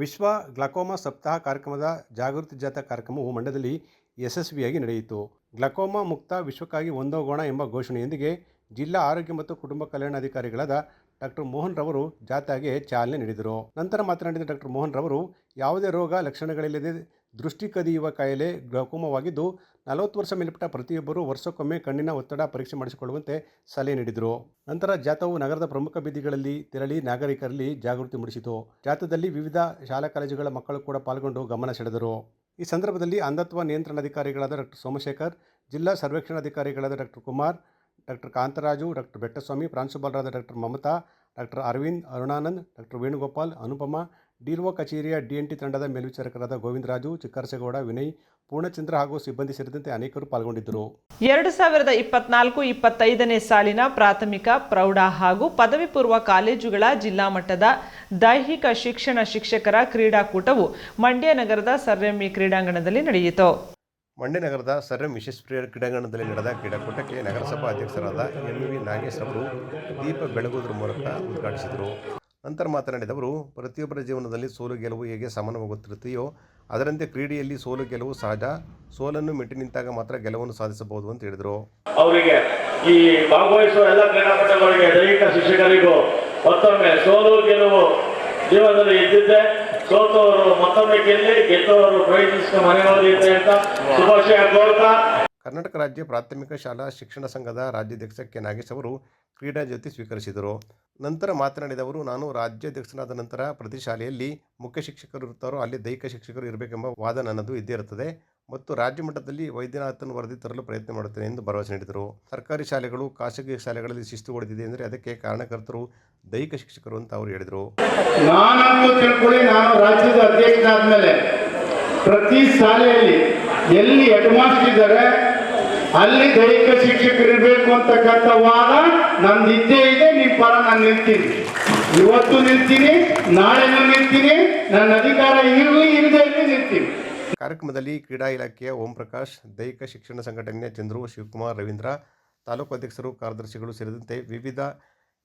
ವಿಶ್ವ ಗ್ಲಕೋಮಾ ಸಪ್ತಾಹ ಕಾರ್ಯಕ್ರಮದ ಜಾಗೃತಿ ಜಾಥಾ ಕಾರ್ಯಕ್ರಮವು ಮಂಡ್ಯದಲ್ಲಿ ಯಶಸ್ವಿಯಾಗಿ ನಡೆಯಿತು. ಗ್ಲಕೋಮಾ ಮುಕ್ತ ವಿಶ್ವಕ್ಕಾಗಿ ಒಂದೋಗೋಣ ಎಂಬ ಘೋಷಣೆಯೊಂದಿಗೆ ಜಿಲ್ಲಾ ಆರೋಗ್ಯ ಮತ್ತು ಕುಟುಂಬ ಕಲ್ಯಾಣಾಧಿಕಾರಿಗಳಾದ ಡಾಕ್ಟರ್ ಮೋಹನ್ ರವರು ಜಾಥಾಗೆ ಚಾಲನೆ ನೀಡಿದರು. ನಂತರ ಮಾತನಾಡಿದ ಡಾಕ್ಟರ್ ಮೋಹನ್ ರವರು, ಯಾವುದೇ ರೋಗ ಲಕ್ಷಣಗಳಿಲ್ಲದೆ ದೃಷ್ಟಿ ಕದಿಯುವ ಕಾಯಿಲೆ ಗ್ಲಕೋಮವಾಗಿದ್ದು ನಲವತ್ತು ವರ್ಷ ಮೇಲ್ಪಟ್ಟ ಪ್ರತಿಯೊಬ್ಬರೂ ವರ್ಷಕ್ಕೊಮ್ಮೆ ಕಣ್ಣಿನ ಒತ್ತಡ ಪರೀಕ್ಷೆ ಮಾಡಿಸಿಕೊಳ್ಳುವಂತೆ ಸಲಹೆ ನೀಡಿದರು. ನಂತರ ಜಾಥಾವು ನಗರದ ಪ್ರಮುಖ ಬೀದಿಗಳಲ್ಲಿ ತೆರಳಿ ನಾಗರಿಕರಲ್ಲಿ ಜಾಗೃತಿ ಮೂಡಿಸಿತು. ಜಾಥಾದಲ್ಲಿ ವಿವಿಧ ಶಾಲಾ ಕಾಲೇಜುಗಳ ಮಕ್ಕಳು ಕೂಡ ಪಾಲ್ಗೊಂಡು ಗಮನ ಸೆಳೆದರು. ಈ ಸಂದರ್ಭದಲ್ಲಿ ಅಂಧತ್ವ ನಿಯಂತ್ರಣಾಧಿಕಾರಿಗಳಾದ ಡಾಕ್ಟರ್ ಸೋಮಶೇಖರ್, ಜಿಲ್ಲಾ ಸರ್ವೇಕ್ಷಣಾಧಿಕಾರಿಗಳಾದ doctor Kumar doctor Kantharaju doctor Bettaswamy, ಪ್ರಾಂಶುಪಾಲರಾದ doctor Mamata doctor Aravind, Arunanand doctor Venugopal, Anupama DLO ಕಚೇರಿಯ ಡಿಎನ್ಟಿ ತಂಡದ ಮೇಲ್ವಿಚಾರಕರಾದ ಗೋವಿಂದರಾಜು ಚಿಕ್ಕರಸೇಗೌಡ ವಿನಯ್ ಪೂರ್ಣಚಂದ್ರ ಹಾಗೂ ಸಿಬ್ಬಂದಿ ಸೇರಿದಂತೆ ಅನೇಕರು ಪಾಲ್ಗೊಂಡಿದ್ದರು. ಎರಡು ಸಾವಿರದ ಇಪ್ಪತ್ನಾಲ್ಕು ಇಪ್ಪತ್ತೈದನೇ ಸಾಲಿನ ಪ್ರಾಥಮಿಕ ಪ್ರೌಢ ಹಾಗೂ ಪದವಿ ಪೂರ್ವ ಕಾಲೇಜುಗಳ ಜಿಲ್ಲಾ ಮಟ್ಟದ ದೈಹಿಕ ಶಿಕ್ಷಣ ಶಿಕ್ಷಕರ ಕ್ರೀಡಾಕೂಟವು ಮಂಡ್ಯ ನಗರದ ಸರ್ಎಂಇ ಕ್ರೀಡಾಂಗಣದಲ್ಲಿ ನಡೆಯಿತು. ಮಂಡ್ಯ ನಗರದ ಸರ್ ವಿಶೇಷ ವಿಶ್ವೇಶ್ವರಯ್ಯ ಕ್ರೀಡಾಂಗಣದಲ್ಲಿ ನಡೆದ ಕ್ರೀಡಾಕೂಟಕ್ಕೆ ನಗರಸಭಾ ಅಧ್ಯಕ್ಷರಾದ ಎಂ ವಿ ನಾಗೇಶ್ ಅವರು ದೀಪ ಬೆಳಗುವುದರ ಮೂಲಕ ಉದ್ಘಾಟಿಸಿದರು. ನಂತರ ಮಾತನಾಡಿದವರು ಪ್ರತಿಯೊಬ್ಬರ ಜೀವನದಲ್ಲಿ ಸೋಲು ಗೆಲುವು ಹೇಗೆ ಸಮಾನವಾಗುತ್ತಿರುತ್ತೆಯೋ ಅದರಂತೆ ಕ್ರೀಡೆಯಲ್ಲಿ ಸೋಲು ಗೆಲುವು ಸಹಜ ಸೋಲನ್ನು ಮೆಟ್ಟಿ ನಿಂತಾಗ ಮಾತ್ರ ಗೆಲುವನ್ನು ಸಾಧಿಸಬಹುದು ಅಂತ ಹೇಳಿದರು. ಅವರಿಗೆ ಈ ಭಾಗವಹಿಸುವ ಎಲ್ಲ ಕ್ರೀಡಾಪಟುಗಳಿಗೆ ದೈಹಿಕ ಶಿಕ್ಷಕರಿಗೂ ಮತ್ತೊಮ್ಮೆ ಸೋಲು ಗೆಲುವು ಜೀವನದಲ್ಲಿ ಇದ್ದಿದ್ದೆ ಸೋತವರು ಮತ್ತೊಮ್ಮೆ ಗೆಲ್ಲಿ ಗೆದ್ದವರು ಪ್ರಯತ್ನಿಸಿದ ಮನೆ ಹೋಗಿದ್ದೆ ಅಂತ ಶುಭಾಶಯ ಕೋರ್ತಾ. ಕರ್ನಾಟಕ ರಾಜ್ಯ ಪ್ರಾಥಮಿಕ ಶಾಲಾ ಶಿಕ್ಷಣ ಸಂಘದ ರಾಜ್ಯಾಧ್ಯಕ್ಷ ಕೆ ನಾಗೇಶ್ ಅವರು ಕ್ರೀಡಾ ಜ್ಯೋತಿ ಸ್ವೀಕರಿಸಿದರು. ನಂತರ ಮಾತನಾಡಿದವರು, ನಾನು ರಾಜ್ಯಾಧ್ಯಕ್ಷನಾದ ನಂತರ ಪ್ರತಿ ಶಾಲೆಯಲ್ಲಿ ಮುಖ್ಯ ಶಿಕ್ಷಕರು ಇರ್ತಾರೋ, ಅಲ್ಲಿ ದೈಹಿಕ ಶಿಕ್ಷಕರು ಇರಬೇಕೆಂಬ ವಾದ ನನ್ನದು ಇದ್ದೇ ಇರುತ್ತದೆ ಮತ್ತು ರಾಜ್ಯ ಮಟ್ಟದಲ್ಲಿ ವೈದ್ಯನಾಥನ್ ವರದಿ ತರಲು ಪ್ರಯತ್ನ ಮಾಡುತ್ತೇನೆ ಎಂದು ಭರವಸೆ ನೀಡಿದರು. ಸರ್ಕಾರಿ ಶಾಲೆಗಳು, ಖಾಸಗಿ ಶಾಲೆಗಳಲ್ಲಿ ಶಿಸ್ತು ಹೊಡೆದಿದೆ ಅಂದರೆ ಅದಕ್ಕೆ ಕಾರಣಕರ್ತರು ದೈಹಿಕ ಶಿಕ್ಷಕರು ಅಂತ ಅವರು ಹೇಳಿದರು. ನಾನು ರಾಜ್ಯದ ಅಧ್ಯಕ್ಷ ಮೇಲೆ ಪ್ರತಿ ಶಾಲೆಯಲ್ಲಿ ಎಲ್ಲಿ ಹೆಡ್ ಮಾಸ್ಟರ್ ಇದ್ದಾರೆ ಅಲ್ಲಿ ದೈಹಿಕ ಶಿಕ್ಷಕರು ಇರಬೇಕು ಅಂತಕ್ಕಂಥ ವಾದ ನಂದು ಇದ್ದೇ ಇದೆ ನೀವು ಪರ ನಾನು ನಿಲ್ತೀನಿ. ಇವತ್ತು ನಿಲ್ತೀನಿ ನಾಳೆನೂ ನಿಲ್ತೀನಿ ನನ್ನ ಅಧಿಕಾರ ಇರಲಿ ಇಲ್ಲದೆ ಇರಲಿ ನಿಲ್ತೀನಿ. ಕಾರ್ಯಕ್ರಮದಲ್ಲಿ ಕ್ರೀಡಾ ಇಲಾಖೆಯ ಓಂ ಪ್ರಕಾಶ್, ದೈಹಿಕ ಶಿಕ್ಷಣ ಸಂಘಟನೆಯ ಚಂದ್ರು ಶಿವಕುಮಾರ್, ರವೀಂದ್ರ, ತಾಲೂಕು ಅಧ್ಯಕ್ಷರು, ಕಾರ್ಯದರ್ಶಿಗಳು ಸೇರಿದಂತೆ ವಿವಿಧ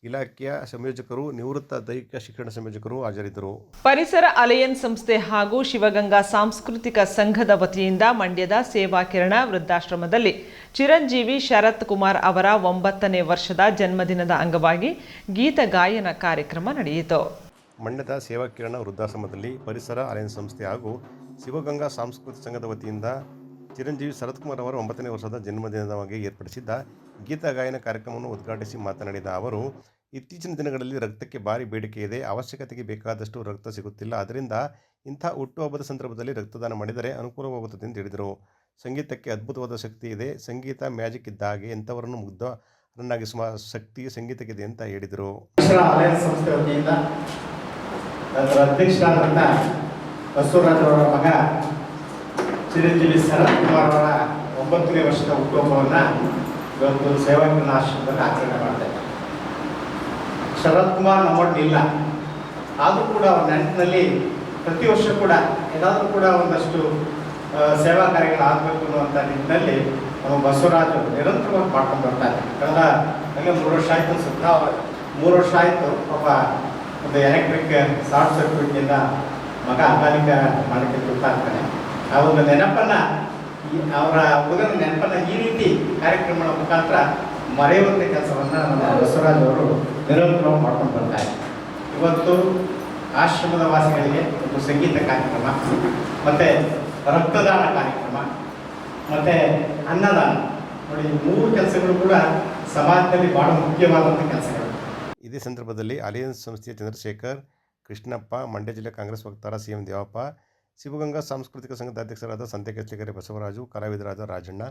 ಇಲಾಖೆಯ ಸಂಯೋಜಕರು ನಿವೃತ್ತ ದೈಹಿಕ ಶಿಕ್ಷಣ ಸಂಯೋಜಕರು ಹಾಜರಿದ್ದರು. ಪರಿಸರ ಅಲಯನ್ ಸಂಸ್ಥೆ ಹಾಗೂ ಶಿವಗಂಗಾ ಸಾಂಸ್ಕೃತಿಕ ಸಂಘದ ವತಿಯಿಂದ ಮಂಡ್ಯದ ಸೇವಾ ಕಿರಣ ವೃದ್ಧಾಶ್ರಮದಲ್ಲಿ ಚಿರಂಜೀವಿ ಶರತ್ ಕುಮಾರ್ ಅವರ ಒಂಬತ್ತನೇ ವರ್ಷದ ಜನ್ಮದಿನದ ಅಂಗವಾಗಿ ಗೀತ ಗಾಯನ ಕಾರ್ಯಕ್ರಮ ನಡೆಯಿತು. ಮಂಡ್ಯದ ಸೇವಾ ಕಿರಣ ವೃದ್ಧಾಶ್ರಮದಲ್ಲಿ ಪರಿಸರ ಅಲಯನ್ ಸಂಸ್ಥೆ ಹಾಗೂ ಶಿವಗಂಗಾ ಸಾಂಸ್ಕೃತಿಕ ಸಂಘದ ವತಿಯಿಂದ ಚಿರಂಜೀವಿ ಶರತ್ಕುಮಾರ್ ಅವರ ಒಂಬತ್ತನೇ ವರ್ಷದ ಜನ್ಮದಿನದವಾಗಿ ಏರ್ಪಡಿಸಿದ್ದ ಗೀತ ಗಾಯನ ಕಾರ್ಯಕ್ರಮವನ್ನು ಉದ್ಘಾಟಿಸಿ ಮಾತನಾಡಿದ ಅವರು ಇತ್ತೀಚಿನ ದಿನಗಳಲ್ಲಿ ರಕ್ತಕ್ಕೆ ಭಾರಿ ಬೇಡಿಕೆ ಇದೆ. ಅವಶ್ಯಕತೆಗೆ ಬೇಕಾದಷ್ಟು ರಕ್ತ ಸಿಗುತ್ತಿಲ್ಲ. ಅದರಿಂದ ಇಂಥ ಹುಟ್ಟುಹಬ್ಬದ ಸಂದರ್ಭದಲ್ಲಿ ರಕ್ತದಾನ ಮಾಡಿದರೆ ಅನುಕೂಲವಾಗುತ್ತದೆ ಎಂದು ಹೇಳಿದರು. ಸಂಗೀತಕ್ಕೆ ಅದ್ಭುತವಾದ ಶಕ್ತಿ ಇದೆ. ಸಂಗೀತ ಮ್ಯಾಜಿಕ್ ಇದ್ದ ಹಾಗೆ ಎಂಥವರನ್ನು ಮುಗ್ಧರನ್ನಾಗಿಸುವ ಶಕ್ತಿ ಸಂಗೀತಕ್ಕಿದೆ ಅಂತ ಹೇಳಿದರು. ಚಿರಂಜೀವಿ ಶರತ್ ಅವರ ಒಂಬತ್ತನೇ ವರ್ಷದ ಹುಟ್ಟುಹಬ್ಬವನ್ನು ಇವತ್ತು ಸೇವಾ ಆಶ್ರಮದಲ್ಲಿ ಆಚರಣೆ ಶರತ್ ಕುಮಾರ್ ನಮ್ಮೊಟ್ಟಿಲ್ಲ. ಆದರೂ ಕೂಡ ಅವ್ರ ನೆನಪಿನಲ್ಲಿ ಪ್ರತಿ ವರ್ಷ ಕೂಡ ಏನಾದರೂ ಕೂಡ ಒಂದಷ್ಟು ಸೇವಾ ಸೇವಾ ಕಾರ್ಯಗಳಾಗಬೇಕು ಅನ್ನುವಂಥ ನಿಟ್ಟಿನಲ್ಲಿ ನಮ್ಮ ಬಸವರಾಜು ನಿರಂತರವಾಗಿ ಮಾಡ್ಕೊಂಡು ಬರ್ತಾರೆ ಕಳೆದ ಹಂಗೆ ಮೂರು ವರ್ಷ ಆಯಿತು ಸುತ್ತ ಮೂರು ವರ್ಷ ಆಯಿತು ಪಾಪ ಒಂದು ಎಲೆಕ್ಟ್ರಿಕ್ ಶಾರ್ಟ್ ಸರ್ಕ್ಯೂಟ್ನಿಂದ ಮಗ ಅಕಾಲಿಕ ಮಾಡಲಿಕ್ಕೆ ಗೊತ್ತಾಗ್ತಾನೆ ಆ ಒಂದು ನೆನಪನ್ನು ಅವರ ಹುಡುಗನ ನೆನಪನ್ನು ಈ ರೀತಿ ಕಾರ್ಯಕ್ರಮಗಳ ಮುಖಾಂತರ ಮರೆಯುವಂಥ ಕೆಲಸವನ್ನು ನಮ್ಮ ಬಸವರಾಜ್ ಅವರು ನಿರಂತರ ಮಾಡ್ಕೊಂಡು ಬರ್ತಾ ಇವತ್ತು ಆಶ್ರಮದ ವಾಸಿಗಳಿಗೆ ಒಂದು ಸಂಗೀತ ಕಾರ್ಯಕ್ರಮ, ಮತ್ತು ರಕ್ತದಾನ ಕಾರ್ಯಕ್ರಮ, ಮತ್ತು ಅನ್ನದಾನ. ನೋಡಿ, ಮೂರು ಕೆಲಸಗಳು ಕೂಡ ಸಮಾಜದಲ್ಲಿ ಬಹಳ ಮುಖ್ಯವಾದಂಥ ಕೆಲಸಗಳು. ಇದೇ ಸಂದರ್ಭದಲ್ಲಿ ಅಲಿಯನ್ಸ್ ಸಂಸ್ಥೆಯ ಚಂದ್ರಶೇಖರ್, ಕೃಷ್ಣಪ್ಪ, ಮಂಡ್ಯ ಜಿಲ್ಲೆ ಕಾಂಗ್ರೆಸ್ ವಕ್ತಾರ ಸಿ ಎಂ ದೇವಪ್ಪ, ಶಿವಗಂಗಾ ಸಾಂಸ್ಕೃತಿಕ ಸಂಘದ ಅಧ್ಯಕ್ಷರಾದ ಸಂತೆ ಸಂತೆಕೆಚ್ಚಗೆರೆ ಬಸವರಾಜು, ಕಲಾವಿದರಾದ ರಾಜಣ್ಣ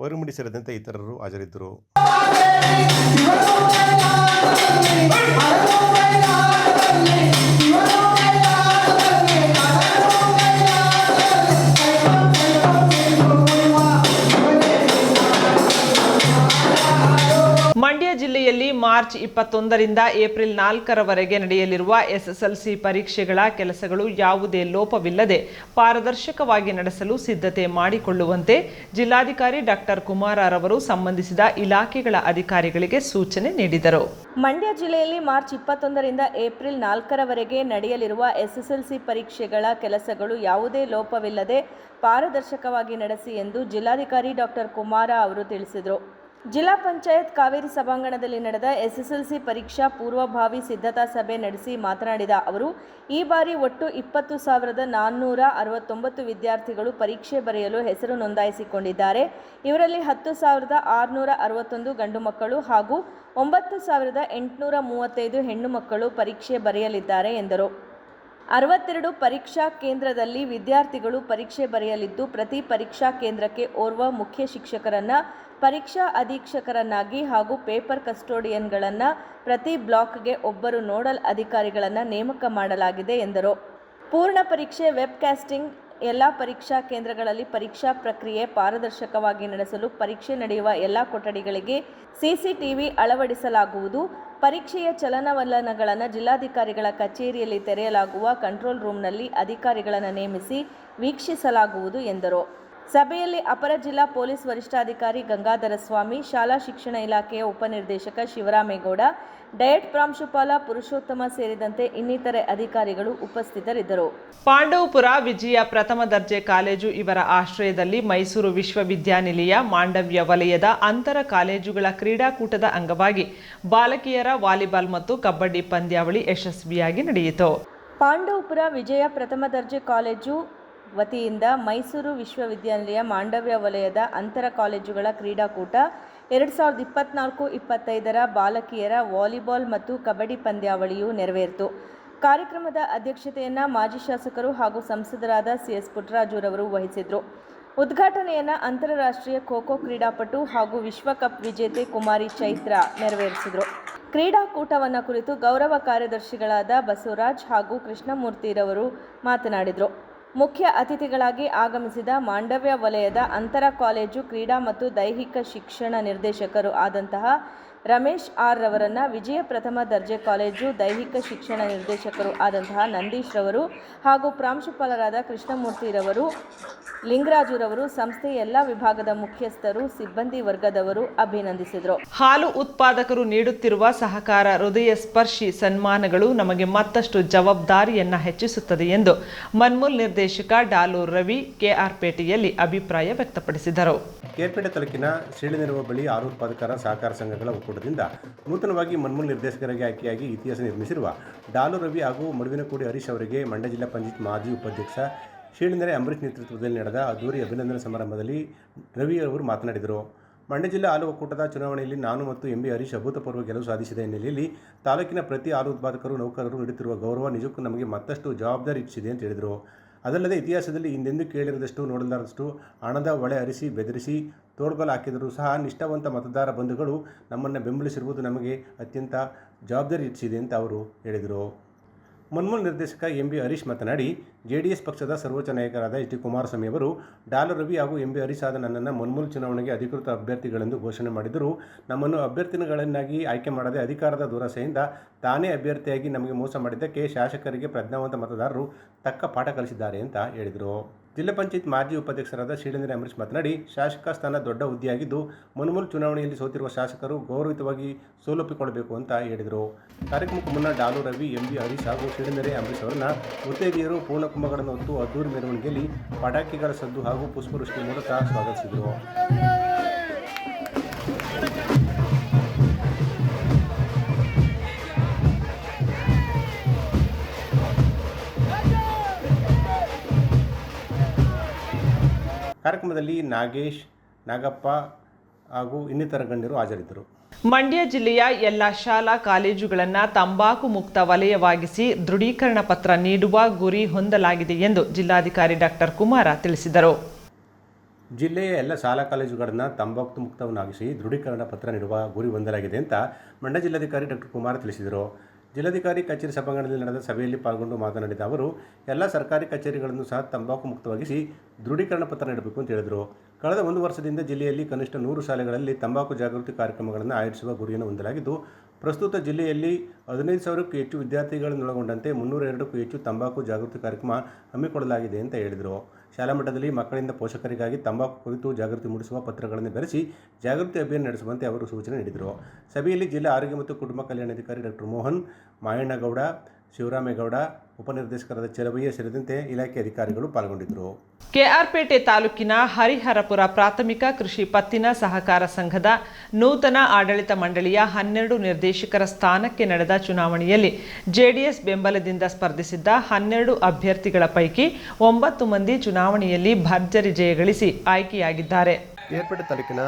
ವೈರುಮುಡಿ ಸೇರಿದಂತೆ ಇತರರು ಹಾಜರಿದ್ದರು. ಮಾರ್ಚ್ ಇಪ್ಪತ್ತೊಂದರಿಂದ ಏಪ್ರಿಲ್ ನಾಲ್ಕರವರೆಗೆ ನಡೆಯಲಿರುವ ಎಸ್ಎಸ್ಎಲ್ಸಿ ಪರೀಕ್ಷೆಗಳ ಕೆಲಸಗಳು ಯಾವುದೇ ಲೋಪವಿಲ್ಲದೆ ಪಾರದರ್ಶಕವಾಗಿ ನಡೆಸಲು ಸಿದ್ಧತೆ ಮಾಡಿಕೊಳ್ಳುವಂತೆ ಜಿಲ್ಲಾಧಿಕಾರಿ ಡಾಕ್ಟರ್ ಕುಮಾರರವರು ಸಂಬಂಧಿಸಿದ ಇಲಾಖೆಗಳ ಅಧಿಕಾರಿಗಳಿಗೆ ಸೂಚನೆ ನೀಡಿದರು. ಮಂಡ್ಯ ಜಿಲ್ಲೆಯಲ್ಲಿ ಮಾರ್ಚ್ ಇಪ್ಪತ್ತೊಂದರಿಂದ ಏಪ್ರಿಲ್ ನಾಲ್ಕರವರೆಗೆ ನಡೆಯಲಿರುವ ಎಸ್ಎಸ್ಎಲ್ಸಿ ಪರೀಕ್ಷೆಗಳ ಕೆಲಸಗಳು ಯಾವುದೇ ಲೋಪವಿಲ್ಲದೆ ಪಾರದರ್ಶಕವಾಗಿ ನಡೆಸಿ ಎಂದು ಜಿಲ್ಲಾಧಿಕಾರಿ ಡಾಕ್ಟರ್ ಕುಮಾರ ಅವರು ತಿಳಿಸಿದರು. ಜಿಲ್ಲಾ ಪಂಚಾಯತ್ ಕಾವೇರಿ ಸಭಾಂಗಣದಲ್ಲಿ ನಡೆದ ಎಸ್ಎಸ್ಎಲ್ಸಿ ಪರೀಕ್ಷಾ ಪೂರ್ವಭಾವಿ ಸಿದ್ಧತಾ ಸಭೆ ನಡೆಸಿ ಮಾತನಾಡಿದ ಅವರು, ಈ ಬಾರಿ ಒಟ್ಟು ಇಪ್ಪತ್ತು ಸಾವಿರದ ನಾನ್ನೂರ ಅರವತ್ತೊಂಬತ್ತು ವಿದ್ಯಾರ್ಥಿಗಳು ಪರೀಕ್ಷೆ ಬರೆಯಲು ಹೆಸರು ನೋಂದಾಯಿಸಿಕೊಂಡಿದ್ದಾರೆ. ಇವರಲ್ಲಿ ಹತ್ತು ಸಾವಿರದ ಆರುನೂರ ಅರವತ್ತೊಂದು ಗಂಡು ಮಕ್ಕಳು ಹಾಗೂ ಒಂಬತ್ತು ಸಾವಿರದ ಎಂಟುನೂರ ಮೂವತ್ತೈದು ಹೆಣ್ಣು ಮಕ್ಕಳು ಪರೀಕ್ಷೆ ಬರೆಯಲಿದ್ದಾರೆ ಎಂದರು. ಅರವತ್ತೆರಡು ಪರೀಕ್ಷಾ ಕೇಂದ್ರದಲ್ಲಿ ವಿದ್ಯಾರ್ಥಿಗಳು ಪರೀಕ್ಷೆ ಬರೆಯಲಿದ್ದು, ಪ್ರತಿ ಪರೀಕ್ಷಾ ಕೇಂದ್ರಕ್ಕೆ ಓರ್ವ ಮುಖ್ಯ ಶಿಕ್ಷಕರನ್ನ, ಪರೀಕ್ಷಾ ಅಧೀಕ್ಷಕರನ್ನಾಗಿ ಹಾಗೂ ಪೇಪರ್ ಕಸ್ಟೋಡಿಯನ್ಗಳನ್ನು ಪ್ರತಿ ಬ್ಲಾಕ್ಗೆ ಒಬ್ಬರು ನೋಡಲ್ ಅಧಿಕಾರಿಗಳನ್ನು ನೇಮಕ ಮಾಡಲಾಗಿದೆ ಎಂದರು. ಪೂರ್ಣ ಪರೀಕ್ಷೆ ವೆಬ್ ಕಾಸ್ಟಿಂಗ್ ಎಲ್ಲ ಪರೀಕ್ಷಾ ಕೇಂದ್ರಗಳಲ್ಲಿ ಪರೀಕ್ಷಾ ಪ್ರಕ್ರಿಯೆ ಪಾರದರ್ಶಕವಾಗಿ ನಡೆಸಲು ಪರೀಕ್ಷೆ ನಡೆಯುವ ಎಲ್ಲ ಕೊಠಡಿಗಳಿಗೆ ಸಿಸಿಟಿವಿ ಅಳವಡಿಸಲಾಗುವುದು. ಪರೀಕ್ಷೆಯ ಚಲನವಲನಗಳನ್ನು ಜಿಲ್ಲಾಧಿಕಾರಿಗಳ ಕಚೇರಿಯಲ್ಲಿ ತೆರೆಯಲಾಗುವ ಕಂಟ್ರೋಲ್ ರೂಮ್ನಲ್ಲಿ ಅಧಿಕಾರಿಗಳನ್ನು ನೇಮಿಸಿ ವೀಕ್ಷಿಸಲಾಗುವುದು ಎಂದರು. ಸಭೆಯಲ್ಲಿ ಅಪರ ಜಿಲ್ಲಾ ಪೊಲೀಸ್ ವರಿಷ್ಠಾಧಿಕಾರಿ ಗಂಗಾಧರ ಸ್ವಾಮಿ ಶಾಲಾ ಶಿಕ್ಷಣ ಇಲಾಖೆಯ ಉಪನಿರ್ದೇಶಕ ಶಿವರಾಮೇಗೌಡ ಡಯಟ್ ಪ್ರಾಂಶುಪಾಲ ಪುರುಷೋತ್ತಮ ಸೇರಿದಂತೆ ಇನ್ನಿತರೆ ಅಧಿಕಾರಿಗಳು ಉಪಸ್ಥಿತರಿದ್ದರು. ಪಾಂಡವಪುರ ವಿಜಯ ಪ್ರಥಮ ದರ್ಜೆ ಕಾಲೇಜು ಇವರ ಆಶ್ರಯದಲ್ಲಿ ಮೈಸೂರು ವಿಶ್ವವಿದ್ಯಾನಿಲಯ ಮಾಂಡವ್ಯ ವಲಯದ ಅಂತರ ಕಾಲೇಜುಗಳ ಕ್ರೀಡಾಕೂಟದ ಅಂಗವಾಗಿ ಬಾಲಕಿಯರ ವಾಲಿಬಾಲ್ ಮತ್ತು ಕಬಡ್ಡಿ ಪಂದ್ಯಾವಳಿ ಯಶಸ್ವಿಯಾಗಿ ನಡೆಯಿತು. ಪಾಂಡವಪುರ ವಿಜಯ ಪ್ರಥಮ ದರ್ಜೆ ಕಾಲೇಜು ವತಿಯಿಂದ ಮೈಸೂರು ವಿಶ್ವವಿದ್ಯಾನಿಲಯ ಮಾಂಡವ್ಯ ವಲಯದ ಅಂತರ ಕಾಲೇಜುಗಳ ಕ್ರೀಡಾಕೂಟ, ಎರಡು ಸಾವಿರದ ಇಪ್ಪತ್ನಾಲ್ಕು ಇಪ್ಪತ್ತೈದರ ಬಾಲಕಿಯರ ವಾಲಿಬಾಲ್ ಮತ್ತು ಕಬಡ್ಡಿ ಪಂದ್ಯಾವಳಿಯು ನೆರವೇರಿತು. ಕಾರ್ಯಕ್ರಮದ ಅಧ್ಯಕ್ಷತೆಯನ್ನು ಮಾಜಿ ಶಾಸಕರು ಹಾಗೂ ಸಂಸದರಾದ ಸಿ ಎಸ್ ಪುಟ್ಟರಾಜುರವರು ವಹಿಸಿದರು. ಉದ್ಘಾಟನೆಯನ್ನು ಅಂತಾರಾಷ್ಟ್ರೀಯ ಖೋಖೋ ಕ್ರೀಡಾಪಟು ಹಾಗೂ ವಿಶ್ವಕಪ್ ವಿಜೇತೆ ಕುಮಾರಿ ಚೈತ್ರ ನೆರವೇರಿಸಿದರು. ಕ್ರೀಡಾಕೂಟವನ್ನು ಕುರಿತು ಗೌರವ ಕಾರ್ಯದರ್ಶಿಗಳಾದ ಬಸವರಾಜ್ ಹಾಗೂ ಕೃಷ್ಣಮೂರ್ತಿರವರು ಮಾತನಾಡಿದರು. ಮುಖ್ಯ ಅತಿಥಿಗಳಾಗಿ ಆಗಮಿಸಿದ ಮಾಂಡವ್ಯ ವಲಯದ ಅಂತರ ಕಾಲೇಜು ಕ್ರೀಡಾ ಮತ್ತು ದೈಹಿಕ ಶಿಕ್ಷಣ ನಿರ್ದೇಶಕರು ಆದಂತಹ ರಮೇಶ್ ಆರ್ ರವರನ್ನ ವಿಜಯ ಪ್ರಥಮ ದರ್ಜೆ ಕಾಲೇಜು ದೈಹಿಕ ಶಿಕ್ಷಣ ನಿರ್ದೇಶಕರು ಆದಂತಹ ನಂದೀಶ್ ರವರು ಹಾಗೂ ಪ್ರಾಂಶುಪಾಲರಾದ ಕೃಷ್ಣಮೂರ್ತಿರವರು ಲಿಂಗರಾಜುರವರು ಸಂಸ್ಥೆಯ ಎಲ್ಲ ವಿಭಾಗದ ಮುಖ್ಯಸ್ಥರು ಸಿಬ್ಬಂದಿ ವರ್ಗದವರು ಅಭಿನಂದಿಸಿದರು. ಹಾಲು ಉತ್ಪಾದಕರು ನೀಡುತ್ತಿರುವ ಸಹಕಾರ ಹೃದಯ ಸ್ಪರ್ಶಿ ಸನ್ಮಾನಗಳು ನಮಗೆ ಮತ್ತಷ್ಟು ಜವಾಬ್ದಾರಿಯನ್ನು ಹೆಚ್ಚಿಸುತ್ತದೆ ಎಂದು ಮನ್ಮೂಲ್ ನಿರ್ದೇಶಕ ಡಾಲೂರ್ ರವಿ ಕೆಆರ್ಪೇಟೆಯಲ್ಲಿ ಅಭಿಪ್ರಾಯ ವ್ಯಕ್ತಪಡಿಸಿದರು. ಕೇರ್ಪೇಟೆ ತಾಲೂಕಿನ ಸೀಳಿನಿರುವ ಬಳಿ ಹಾಲು ಉತ್ಪಾದಕರ ಸಹಕಾರ ಸಂಘಗಳ ಒಕ್ಕೂಟದಿಂದ ನೂತನವಾಗಿ ಮನ್ಮೂಲ್ ನಿರ್ದೇಶಕರಾಗಿ ಆಯ್ಕೆಯಾಗಿ ಇತಿಹಾಸ ನಿರ್ಮಿಸಿರುವ ಡಾಲು ರವಿ ಹಾಗೂ ಮಡುವಿನಕೋಡಿ ಹರೀಶ್ ಅವರಿಗೆ ಮಂಡ್ಯ ಜಿಲ್ಲಾ ಪಂಚಾಯತ್ ಮಾಜಿ ಉಪಾಧ್ಯಕ್ಷ ಶ್ರೀಣಿಂದರೆ ಅಂಬರೀಶ್ ನೇತೃತ್ವದಲ್ಲಿ ನಡೆದ ಅದ್ದೂರಿ ಅಭಿನಂದನೆ ಸಮಾರಂಭದಲ್ಲಿ ರವಿ ಅವರು ಮಾತನಾಡಿದರು. ಮಂಡ್ಯ ಜಿಲ್ಲಾ ಹಾಲು ಒಕ್ಕೂಟದ ಚುನಾವಣೆಯಲ್ಲಿ ನಾನು ಮತ್ತು ಎಂಬಿ ಹರೀಶ್ ಅಭೂತಪೂರ್ವ ಗೆಲುವು ಸಾಧಿಸಿದ ಹಿನ್ನೆಲೆಯಲ್ಲಿ ತಾಲೂಕಿನ ಪ್ರತಿ ಹಾಲು ಉತ್ಪಾದಕರು, ನೌಕರರು ನೀಡುತ್ತಿರುವ ಗೌರವ ನಿಜಕ್ಕೂ ನಮಗೆ ಮತ್ತಷ್ಟು ಜವಾಬ್ದಾರಿ ಇಚ್ಛಿದೆ ಅಂತ ಹೇಳಿದರು. ಅದಲ್ಲದೆ ಇತಿಹಾಸದಲ್ಲಿ ಹಿಂದೆಂದೂ ಕೇಳಿರದಷ್ಟು, ನೋಡಲಾರದಷ್ಟು ಹಣದ ಒಳೆ ಹರಿಸಿ, ಬೆದರಿಸಿ ತೋಳ್ಬಲ ಹಾಕಿದರೂ ಸಹ ನಿಷ್ಠಾವಂತ ಮತದಾರ ಬಂಧುಗಳು ನಮ್ಮನ್ನು ಬೆಂಬಲಿಸಿರುವುದು ನಮಗೆ ಅತ್ಯಂತ ಜವಾಬ್ದಾರಿ ಹೆಚ್ಚಿದೆ ಅಂತ ಅವರು ಹೇಳಿದರು. ಮನ್ಮೂಲ್ ನಿರ್ದೇಶಕ ಎಂ ಬಿ ಹರೀಶ್ ಮಾತನಾಡಿ ಜೆ ಡಿ ಎಸ್ ಪಕ್ಷದ ಸರ್ವೋಚ್ಚ ನಾಯಕರಾದ ಎಚ್ ಡಿ ಕುಮಾರಸ್ವಾಮಿ ಅವರು ಡಾಲರ್ ರವಿ ಹಾಗೂ ಎಂ ಬಿ ಹರೀಶ್ ಆದ ನನ್ನನ್ನು ಮನ್ಮೂಲ್ ಚುನಾವಣೆಗೆ ಅಧಿಕೃತ ಅಭ್ಯರ್ಥಿಗಳೆಂದು ಘೋಷಣೆ ಮಾಡಿದರು. ನಮ್ಮನ್ನು ಅಭ್ಯರ್ಥಿಗಳನ್ನಾಗಿ ಆಯ್ಕೆ ಮಾಡದೆ ಅಧಿಕಾರದ ದುರಾಸೆಯಿಂದ ತಾನೇ ಅಭ್ಯರ್ಥಿಯಾಗಿ ನಮಗೆ ಮೋಸ ಮಾಡಿದ್ದಕ್ಕೆ ಶಾಸಕರಿಗೆ ಪ್ರಜ್ಞಾವಂತ ಮತದಾರರು ತಕ್ಕ ಪಾಠ ಕಲಿಸಿದ್ದಾರೆ ಅಂತ ಹೇಳಿದರು. ಜಿಲ್ಲಾ ಪಂಚಾಯತ್ ಮಾಜಿ ಉಪಾಧ್ಯಕ್ಷರಾದ ಶ್ರೀಲೇಂದ್ರ ಅಂಬರೀಶ್ ಮಾತನಾಡಿ, ಶಾಸಕ ಸ್ಥಾನ ದೊಡ್ಡ ಹುದ್ದೆಯಾಗಿದ್ದು ಮನುಮೂಲ್ ಚುನಾವಣೆಯಲ್ಲಿ ಸೋತಿರುವ ಶಾಸಕರು ಗೌರವಿತವಾಗಿ ಸೋಲೊಪ್ಪಿಕೊಳ್ಳಬೇಕು ಅಂತ ಹೇಳಿದರು. ಕಾರ್ಯಕ್ರಮಕ್ಕೆ ಮುನ್ನ ಡಾಲು ರವಿ, ಎಂಬಿ ಹರೀಶ್ ಹಾಗೂ ಶ್ರೀಲೇಂದ್ರ ಅಂಬರೀಶ್ ಅವರನ್ನ ಮುತ್ತೈದೆಯರು ಪೂರ್ಣ ಕುಂಭಗಳನ್ನು ಹೊತ್ತು ಅದ್ದೂರಿ ಮೆರವಣಿಗೆಯಲ್ಲಿ ಪಟಾಕಿಗಳ ಸದ್ದು ಹಾಗೂ ಪುಷ್ಪವೃಷ್ಟಿ ಮೂಲಕ ಸ್ವಾಗತಿಸಿದರು. ಕಾರ್ಯಕ್ರಮದಲ್ಲಿ ನಾಗೇಶ್ ನಾಗಪ್ಪ ಹಾಗೂ ಇನ್ನಿತರ ಗಣ್ಯರು ಹಾಜರಿದ್ದರು. ಮಂಡ್ಯ ಜಿಲ್ಲೆಯ ಎಲ್ಲ ಶಾಲಾ ಕಾಲೇಜುಗಳನ್ನು ತಂಬಾಕು ಮುಕ್ತ ವಲಯವಾಗಿಸಿ ದೃಢೀಕರಣ ಪತ್ರ ನೀಡುವ ಗುರಿ ಹೊಂದಲಾಗಿದೆ ಎಂದು ಜಿಲ್ಲಾಧಿಕಾರಿ ಡಾಕ್ಟರ್ ಕುಮಾರ ತಿಳಿಸಿದರು. ಜಿಲ್ಲೆಯ ಎಲ್ಲ ಶಾಲಾ ಕಾಲೇಜುಗಳನ್ನು ತಂಬಾಕು ಮುಕ್ತವನ್ನಾಗಿಸಿ ದೃಢೀಕರಣ ಪತ್ರ ನೀಡುವ ಗುರಿ ಹೊಂದಲಾಗಿದೆ ಅಂತ ಮಂಡ್ಯ ಜಿಲ್ಲಾಧಿಕಾರಿ ಡಾಕ್ಟರ್ ಕುಮಾರ್ ತಿಳಿಸಿದರು. ಜಿಲ್ಲಾಧಿಕಾರಿ ಕಚೇರಿ ಸಭಾಂಗಣದಲ್ಲಿ ನಡೆದ ಸಭೆಯಲ್ಲಿ ಪಾಲ್ಗೊಂಡು ಮಾತನಾಡಿದ ಅವರು, ಎಲ್ಲ ಸರ್ಕಾರಿ ಕಚೇರಿಗಳನ್ನು ಸಹ ತಂಬಾಕು ಮುಕ್ತವಾಗಿಸಿ ದೃಢೀಕರಣ ಪತ್ರ ನೀಡಬೇಕು ಅಂತ ಹೇಳಿದರು. ಕಳೆದ ಒಂದು ವರ್ಷದಿಂದ ಜಿಲ್ಲೆಯಲ್ಲಿ ಕನಿಷ್ಠ ನೂರು ಶಾಲೆಗಳಲ್ಲಿ ತಂಬಾಕು ಜಾಗೃತಿ ಕಾರ್ಯಕ್ರಮಗಳನ್ನು ಆಯೋಜಿಸುವ ಗುರಿಯನ್ನು ಹೊಂದಲಾಗಿದ್ದು, ಪ್ರಸ್ತುತ ಜಿಲ್ಲೆಯಲ್ಲಿ ಹದಿನೈದು ಸಾವಿರಕ್ಕೂ ಹೆಚ್ಚು ವಿದ್ಯಾರ್ಥಿಗಳನ್ನೊಳಗೊಂಡಂತೆ ಮುನ್ನೂರ ಎರಡಕ್ಕೂ ಹೆಚ್ಚು ತಂಬಾಕು ಜಾಗೃತಿ ಕಾರ್ಯಕ್ರಮ ಹಮ್ಮಿಕೊಳ್ಳಲಾಗಿದೆ ಅಂತ ಹೇಳಿದರು. ಶಾಲಾ ಮಟ್ಟದಲ್ಲಿ ಮಕ್ಕಳಿಂದ ಪೋಷಕರಿಗಾಗಿ ತಂಬಾಕು ಕುರಿತು ಜಾಗೃತಿ ಮೂಡಿಸುವ ಪತ್ರಗಳನ್ನು ಬೆರೆಸಿ ಜಾಗೃತಿ ಅಭಿಯಾನ ನಡೆಸುವಂತೆ ಅವರು ಸೂಚನೆ ನೀಡಿದರು. ಸಭೆಯಲ್ಲಿ ಜಿಲ್ಲಾ ಆರೋಗ್ಯ ಮತ್ತು ಕುಟುಂಬ ಕಲ್ಯಾಣಾಧಿಕಾರಿ ಡಾಕ್ಟರ್ ಮೋಹನ್ ಮಾಯಣ್ಣಗೌಡ ಶಿವರಾಮೇಗೌಡ ಉಪನಿರ್ದೇಶಕರಾದ ಚೆಲಬಯ್ಯ ಸೇರಿದಂತೆ ಇಲಾಖೆ ಅಧಿಕಾರಿಗಳು ಪಾಲ್ಗೊಂಡಿದ್ದರು. ಕೆಆರ್ಪೇಟೆ ತಾಲೂಕಿನ ಹರಿಹರಪುರ ಪ್ರಾಥಮಿಕ ಕೃಷಿ ಪತ್ತಿನ ಸಹಕಾರ ಸಂಘದ ನೂತನ ಆಡಳಿತ ಮಂಡಳಿಯ ಹನ್ನೆರಡು ನಿರ್ದೇಶಕರ ಸ್ಥಾನಕ್ಕೆ ನಡೆದ ಚುನಾವಣೆಯಲ್ಲಿ ಜೆಡಿಎಸ್ ಬೆಂಬಲದಿಂದ ಸ್ಪರ್ಧಿಸಿದ್ದ ಹನ್ನೆರಡು ಅಭ್ಯರ್ಥಿಗಳ ಪೈಕಿ ಒಂಬತ್ತು ಮಂದಿ ಚುನಾವಣೆಯಲ್ಲಿ ಭರ್ಜರಿ ಜಯಗಳಿಸಿ ಆಯ್ಕೆಯಾಗಿದ್ದಾರೆ. ಏರ್ಪೇಟೆ ತಾಲೂಕಿನ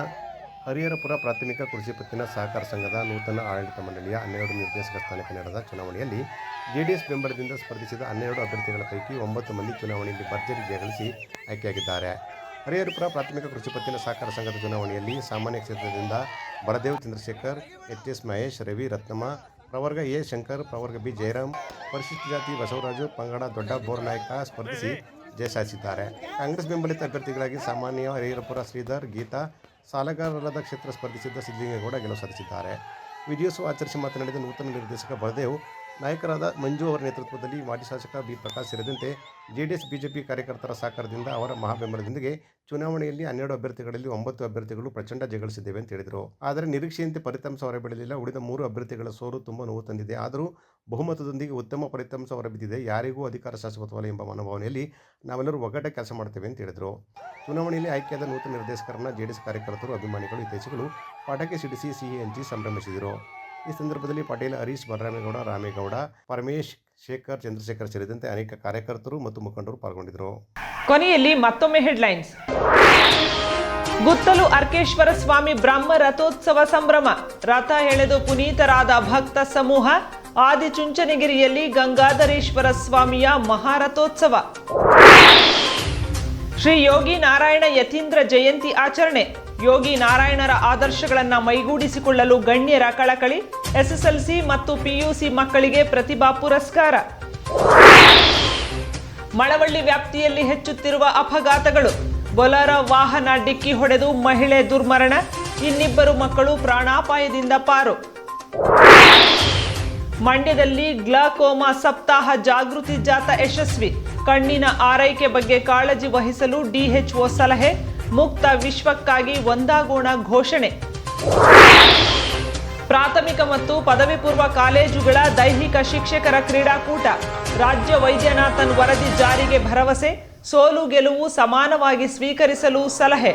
ಹರಿಹರಪುರ ಪ್ರಾಥಮಿಕ ಕೃಷಿ ಪತ್ತಿನ ಸಹಕಾರ ಸಂಘದ ನೂತನ ಆಡಳಿತ ಮಂಡಳಿಯ ಹನ್ನೆರಡು ನಿರ್ದೇಶಕ ಸ್ಥಾನಕ್ಕೆ ನಡೆದ ಚುನಾವಣೆಯಲ್ಲಿ ಜೆಡಿಎಸ್ ಬೆಂಬಲದಿಂದ ಸ್ಪರ್ಧಿಸಿದ ಹನ್ನೆರಡು ಅಭ್ಯರ್ಥಿಗಳ ಪೈಕಿ ಒಂಬತ್ತು ಮಂದಿ ಚುನಾವಣೆಯಲ್ಲಿ ಭರ್ಜರಿ ಜಯಗಳಿಸಿ ಆಯ್ಕೆಯಾಗಿದ್ದಾರೆ. ಹರಿಹರಪುರ ಪ್ರಾಥಮಿಕ ಕೃಷಿ ಪತ್ತಿನ ಸಹಕಾರ ಸಂಘದ ಚುನಾವಣೆಯಲ್ಲಿ ಸಾಮಾನ್ಯ ಕ್ಷೇತ್ರದಿಂದ ಬರದೇವ್ ಚಂದ್ರಶೇಖರ್ ಎಚ್ ಎಸ್ ಮಹೇಶ್, ರವಿ ರತ್ನಮ್ಮ, ಪ್ರವರ್ಗ ಎ. ಶಂಕರ್, ಪ್ರವರ್ಗ ಬಿ. ಜಯರಾಮ್, ಪರಿಶಿಷ್ಟ ಜಾತಿ ಬಸವರಾಜು, ಪಂಗಡ ದೊಡ್ಡ ಬೋರ್ನಾಯಕ ಸ್ಪರ್ಧಿಸಿ ಜಯ ಸಾಧಿಸಿದ್ದಾರೆ. ಕಾಂಗ್ರೆಸ್ ಬೆಂಬಲಿತ ಅಭ್ಯರ್ಥಿಗಳಾಗಿ ಸಾಮಾನ್ಯ ಹರಿಹರಪುರ ಶ್ರೀಧರ್, ಗೀತಾ ಸಾಲಗಾರರಾದ ಕ್ಷೇತ್ರ ಸ್ಪರ್ಧಿಸಿದ್ದ ಸಿದ್ದಲಿಂಗೇಗೌಡ ಗೆಲುವು ಸಾಧಿಸಿದ್ದಾರೆ. ವಿಜಯೋತ್ಸವ ಆಚರಿಸಿ ಮಾತನಾಡಿದ ನೂತನ ನಿರ್ದೇಶಕ ಬಲದೇವ್ ನಾಯಕರಾದ ಮಂಜು ಅವರ ನೇತೃತ್ವದಲ್ಲಿ ಮಾಜಿ ಶಾಸಕ ಬಿ ಪ್ರಕಾಶ್ ಸೇರಿದಂತೆ ಜೆಡಿಎಸ್, ಬಿಜೆಪಿ ಕಾರ್ಯಕರ್ತರ ಸಹಕಾರದಿಂದ ಅವರ ಮಹಾಬೆಂಬಲದೊಂದಿಗೆ ಚುನಾವಣೆಯಲ್ಲಿ ಹನ್ನೆರಡು ಅಭ್ಯರ್ಥಿಗಳಲ್ಲಿ ಒಂಬತ್ತು ಅಭ್ಯರ್ಥಿಗಳು ಪ್ರಚಂಡ ಜಯಗಳಿಸಿದ್ದೇವೆ ಅಂತ ಹೇಳಿದರು. ಆದರೆ ನಿರೀಕ್ಷೆಯಂತೆ ಫಲಿತಾಂಶ ಹೊರಬೀಳಲಿಲ್ಲ ಉಳಿದ ಮೂರು ಅಭ್ಯರ್ಥಿಗಳ ಸೋಲು ತುಂಬ ನೋವು ತಂದಿದೆ. ಆದರೂ ಬಹುಮತದೊಂದಿಗೆ ಉತ್ತಮ ಫಲಿತಾಂಶ ಹೊರಬಿದ್ದಿದೆ ಯಾರಿಗೂ ಅಧಿಕಾರ ಶಾಶ್ವತವಲ್ಲ ಎಂಬ ಮನೋಭಾವನೆಯಲ್ಲಿ ನಾವೆಲ್ಲರೂ ಒಗ್ಗಟ್ಟ ಕೆಲಸ ಮಾಡ್ತೇವೆ ಅಂತ ಹೇಳಿದರು. ಚುನಾವಣೆಯಲ್ಲಿ ಆಯ್ಕೆಯಾದ ನೂತನ ನಿರ್ದೇಶಕರನ್ನ ಜೆಡಿಎಸ್ ಕಾರ್ಯಕರ್ತರು, ಅಭಿಮಾನಿಗಳು, ಹಿತೈಷಿಗಳು ಪಟಾಕಿ ಸಿಡಿಸಿ ಸಿಹಿ ಹಂಚಿ ಸಂಭ್ರಮಿಸಿದರು. ಈ ಸಂದರ್ಭದಲ್ಲಿ ಪಟೇಲ್ ಹರೀಶ್ ಬಲರಾಮೇಗೌಡ ರಾಮೇಗೌಡ, ಪರಮೇಶ್ ಶೇಖರ್, ಚಂದ್ರಶೇಖರ್ ಸೇರಿದಂತೆ ಅನೇಕ ಕಾರ್ಯಕರ್ತರು ಮತ್ತು ಮುಖಂಡರು ಪಾಲ್ಗೊಂಡಿದ್ದರು. ಕೊನೆಯಲ್ಲಿ ಮತ್ತೊಮ್ಮೆ ಹೆಡ್ಲೈನ್ಸ್. ಗುತ್ತಲು ಅರ್ಕೇಶ್ವರ ಸ್ವಾಮಿ ಬ್ರಹ್ಮ ರಥೋತ್ಸವ ಸಂಭ್ರಮ. ರಥ ಎಳೆದು ಪುನೀತರಾದ ಭಕ್ತ ಸಮೂಹ, ಆದಿಚುಂಚನಗಿರಿಯಲ್ಲಿ ಗಂಗಾಧರೇಶ್ವರ ಸ್ವಾಮಿಯ ಮಹಾರಥೋತ್ಸವ. ಶ್ರೀ ಯೋಗಿ ನಾರಾಯಣ ಯತೀಂದ್ರ ಜಯಂತಿ ಆಚರಣೆ. ಯೋಗಿ ನಾರಾಯಣರ ಆದರ್ಶಗಳನ್ನು ಮೈಗೂಡಿಸಿಕೊಳ್ಳಲು ಗಣ್ಯರ ಕಳಕಳಿ, ಎಸ್ಎಸ್ಎಲ್ಸಿ ಮತ್ತು ಪಿಯುಸಿ ಮಕ್ಕಳಿಗೆ ಪ್ರತಿಭಾ ಪುರಸ್ಕಾರ. ಮಳವಳ್ಳಿ ವ್ಯಾಪ್ತಿಯಲ್ಲಿ ಹೆಚ್ಚುತ್ತಿರುವ ಅಪಘಾತಗಳು. ಬೊಲರ ವಾಹನ ಡಿಕ್ಕಿ ಹೊಡೆದು ಮಹಿಳೆ ದುರ್ಮರಣ, ಇನ್ನಿಬ್ಬರು ಮಕ್ಕಳು ಪ್ರಾಣಾಪಾಯದಿಂದ ಪಾರು. ಮಂಡ್ಯದಲ್ಲಿ ಗ್ಲಾಕೋಮಾ ಸಪ್ತಾಹ ಜಾಗೃತಿ ಜಾಥಾ ಯಶಸ್ವಿ. ಕಣ್ಣಿನ ಆರೈಕೆ ಬಗ್ಗೆ ಕಾಳಜಿ ವಹಿಸಲು ಡಿಎಚ್ಒ ಸಲಹೆ. ಮುಕ್ತ ವಿಶ್ವಕ್ಕಾಗಿ ಒಂದಾಗೋಣ ಘೋಷಣೆ. ಪ್ರಾಥಮಿಕ ಮತ್ತು ಪದವಿ ಪೂರ್ವ ಕಾಲೇಜುಗಳ ದೈಹಿಕ ಶಿಕ್ಷಕರ ಕ್ರೀಡಾಕೂಟ. ರಾಜ್ಯ ವೈದ್ಯನಾಥನ್ ವರದಿ ಜಾರಿಗೆ ಭರವಸೆ, ಸೋಲು ಗೆಲುವು ಸಮಾನವಾಗಿ ಸ್ವೀಕರಿಸಲು ಸಲಹೆ.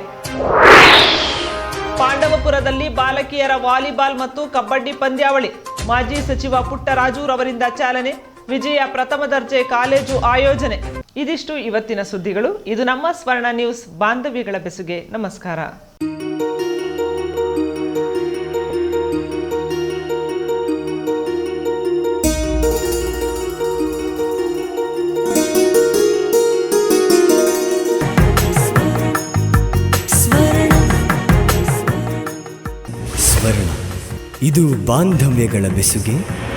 ಪಾಂಡವಪುರದಲ್ಲಿ ಬಾಲಕಿಯರ ವಾಲಿಬಾಲ್ ಮತ್ತು ಕಬಡ್ಡಿ ಪಂದ್ಯಾವಳಿ. ಮಾಜಿ ಸಚಿವ ಪುಟ್ಟರಾಜುರವರಿಂದ ಚಾಲನೆ, ವಿಜಯ ಪ್ರಥಮ ದರ್ಜೆ ಕಾಲೇಜು ಆಯೋಜನೆ. ಇದಿಷ್ಟು ಇವತ್ತಿನ ಸುದ್ದಿಗಳು. ಇದು ನಮ್ಮ ಸ್ವರ್ಣ ನ್ಯೂಸ್ ಬಾಂಧವ್ಯಗಳ ಬೆಸುಗೆ. ನಮಸ್ಕಾರ. ಇದು ಬಾಂಧವ್ಯಗಳ ಬೆಸುಗೆ.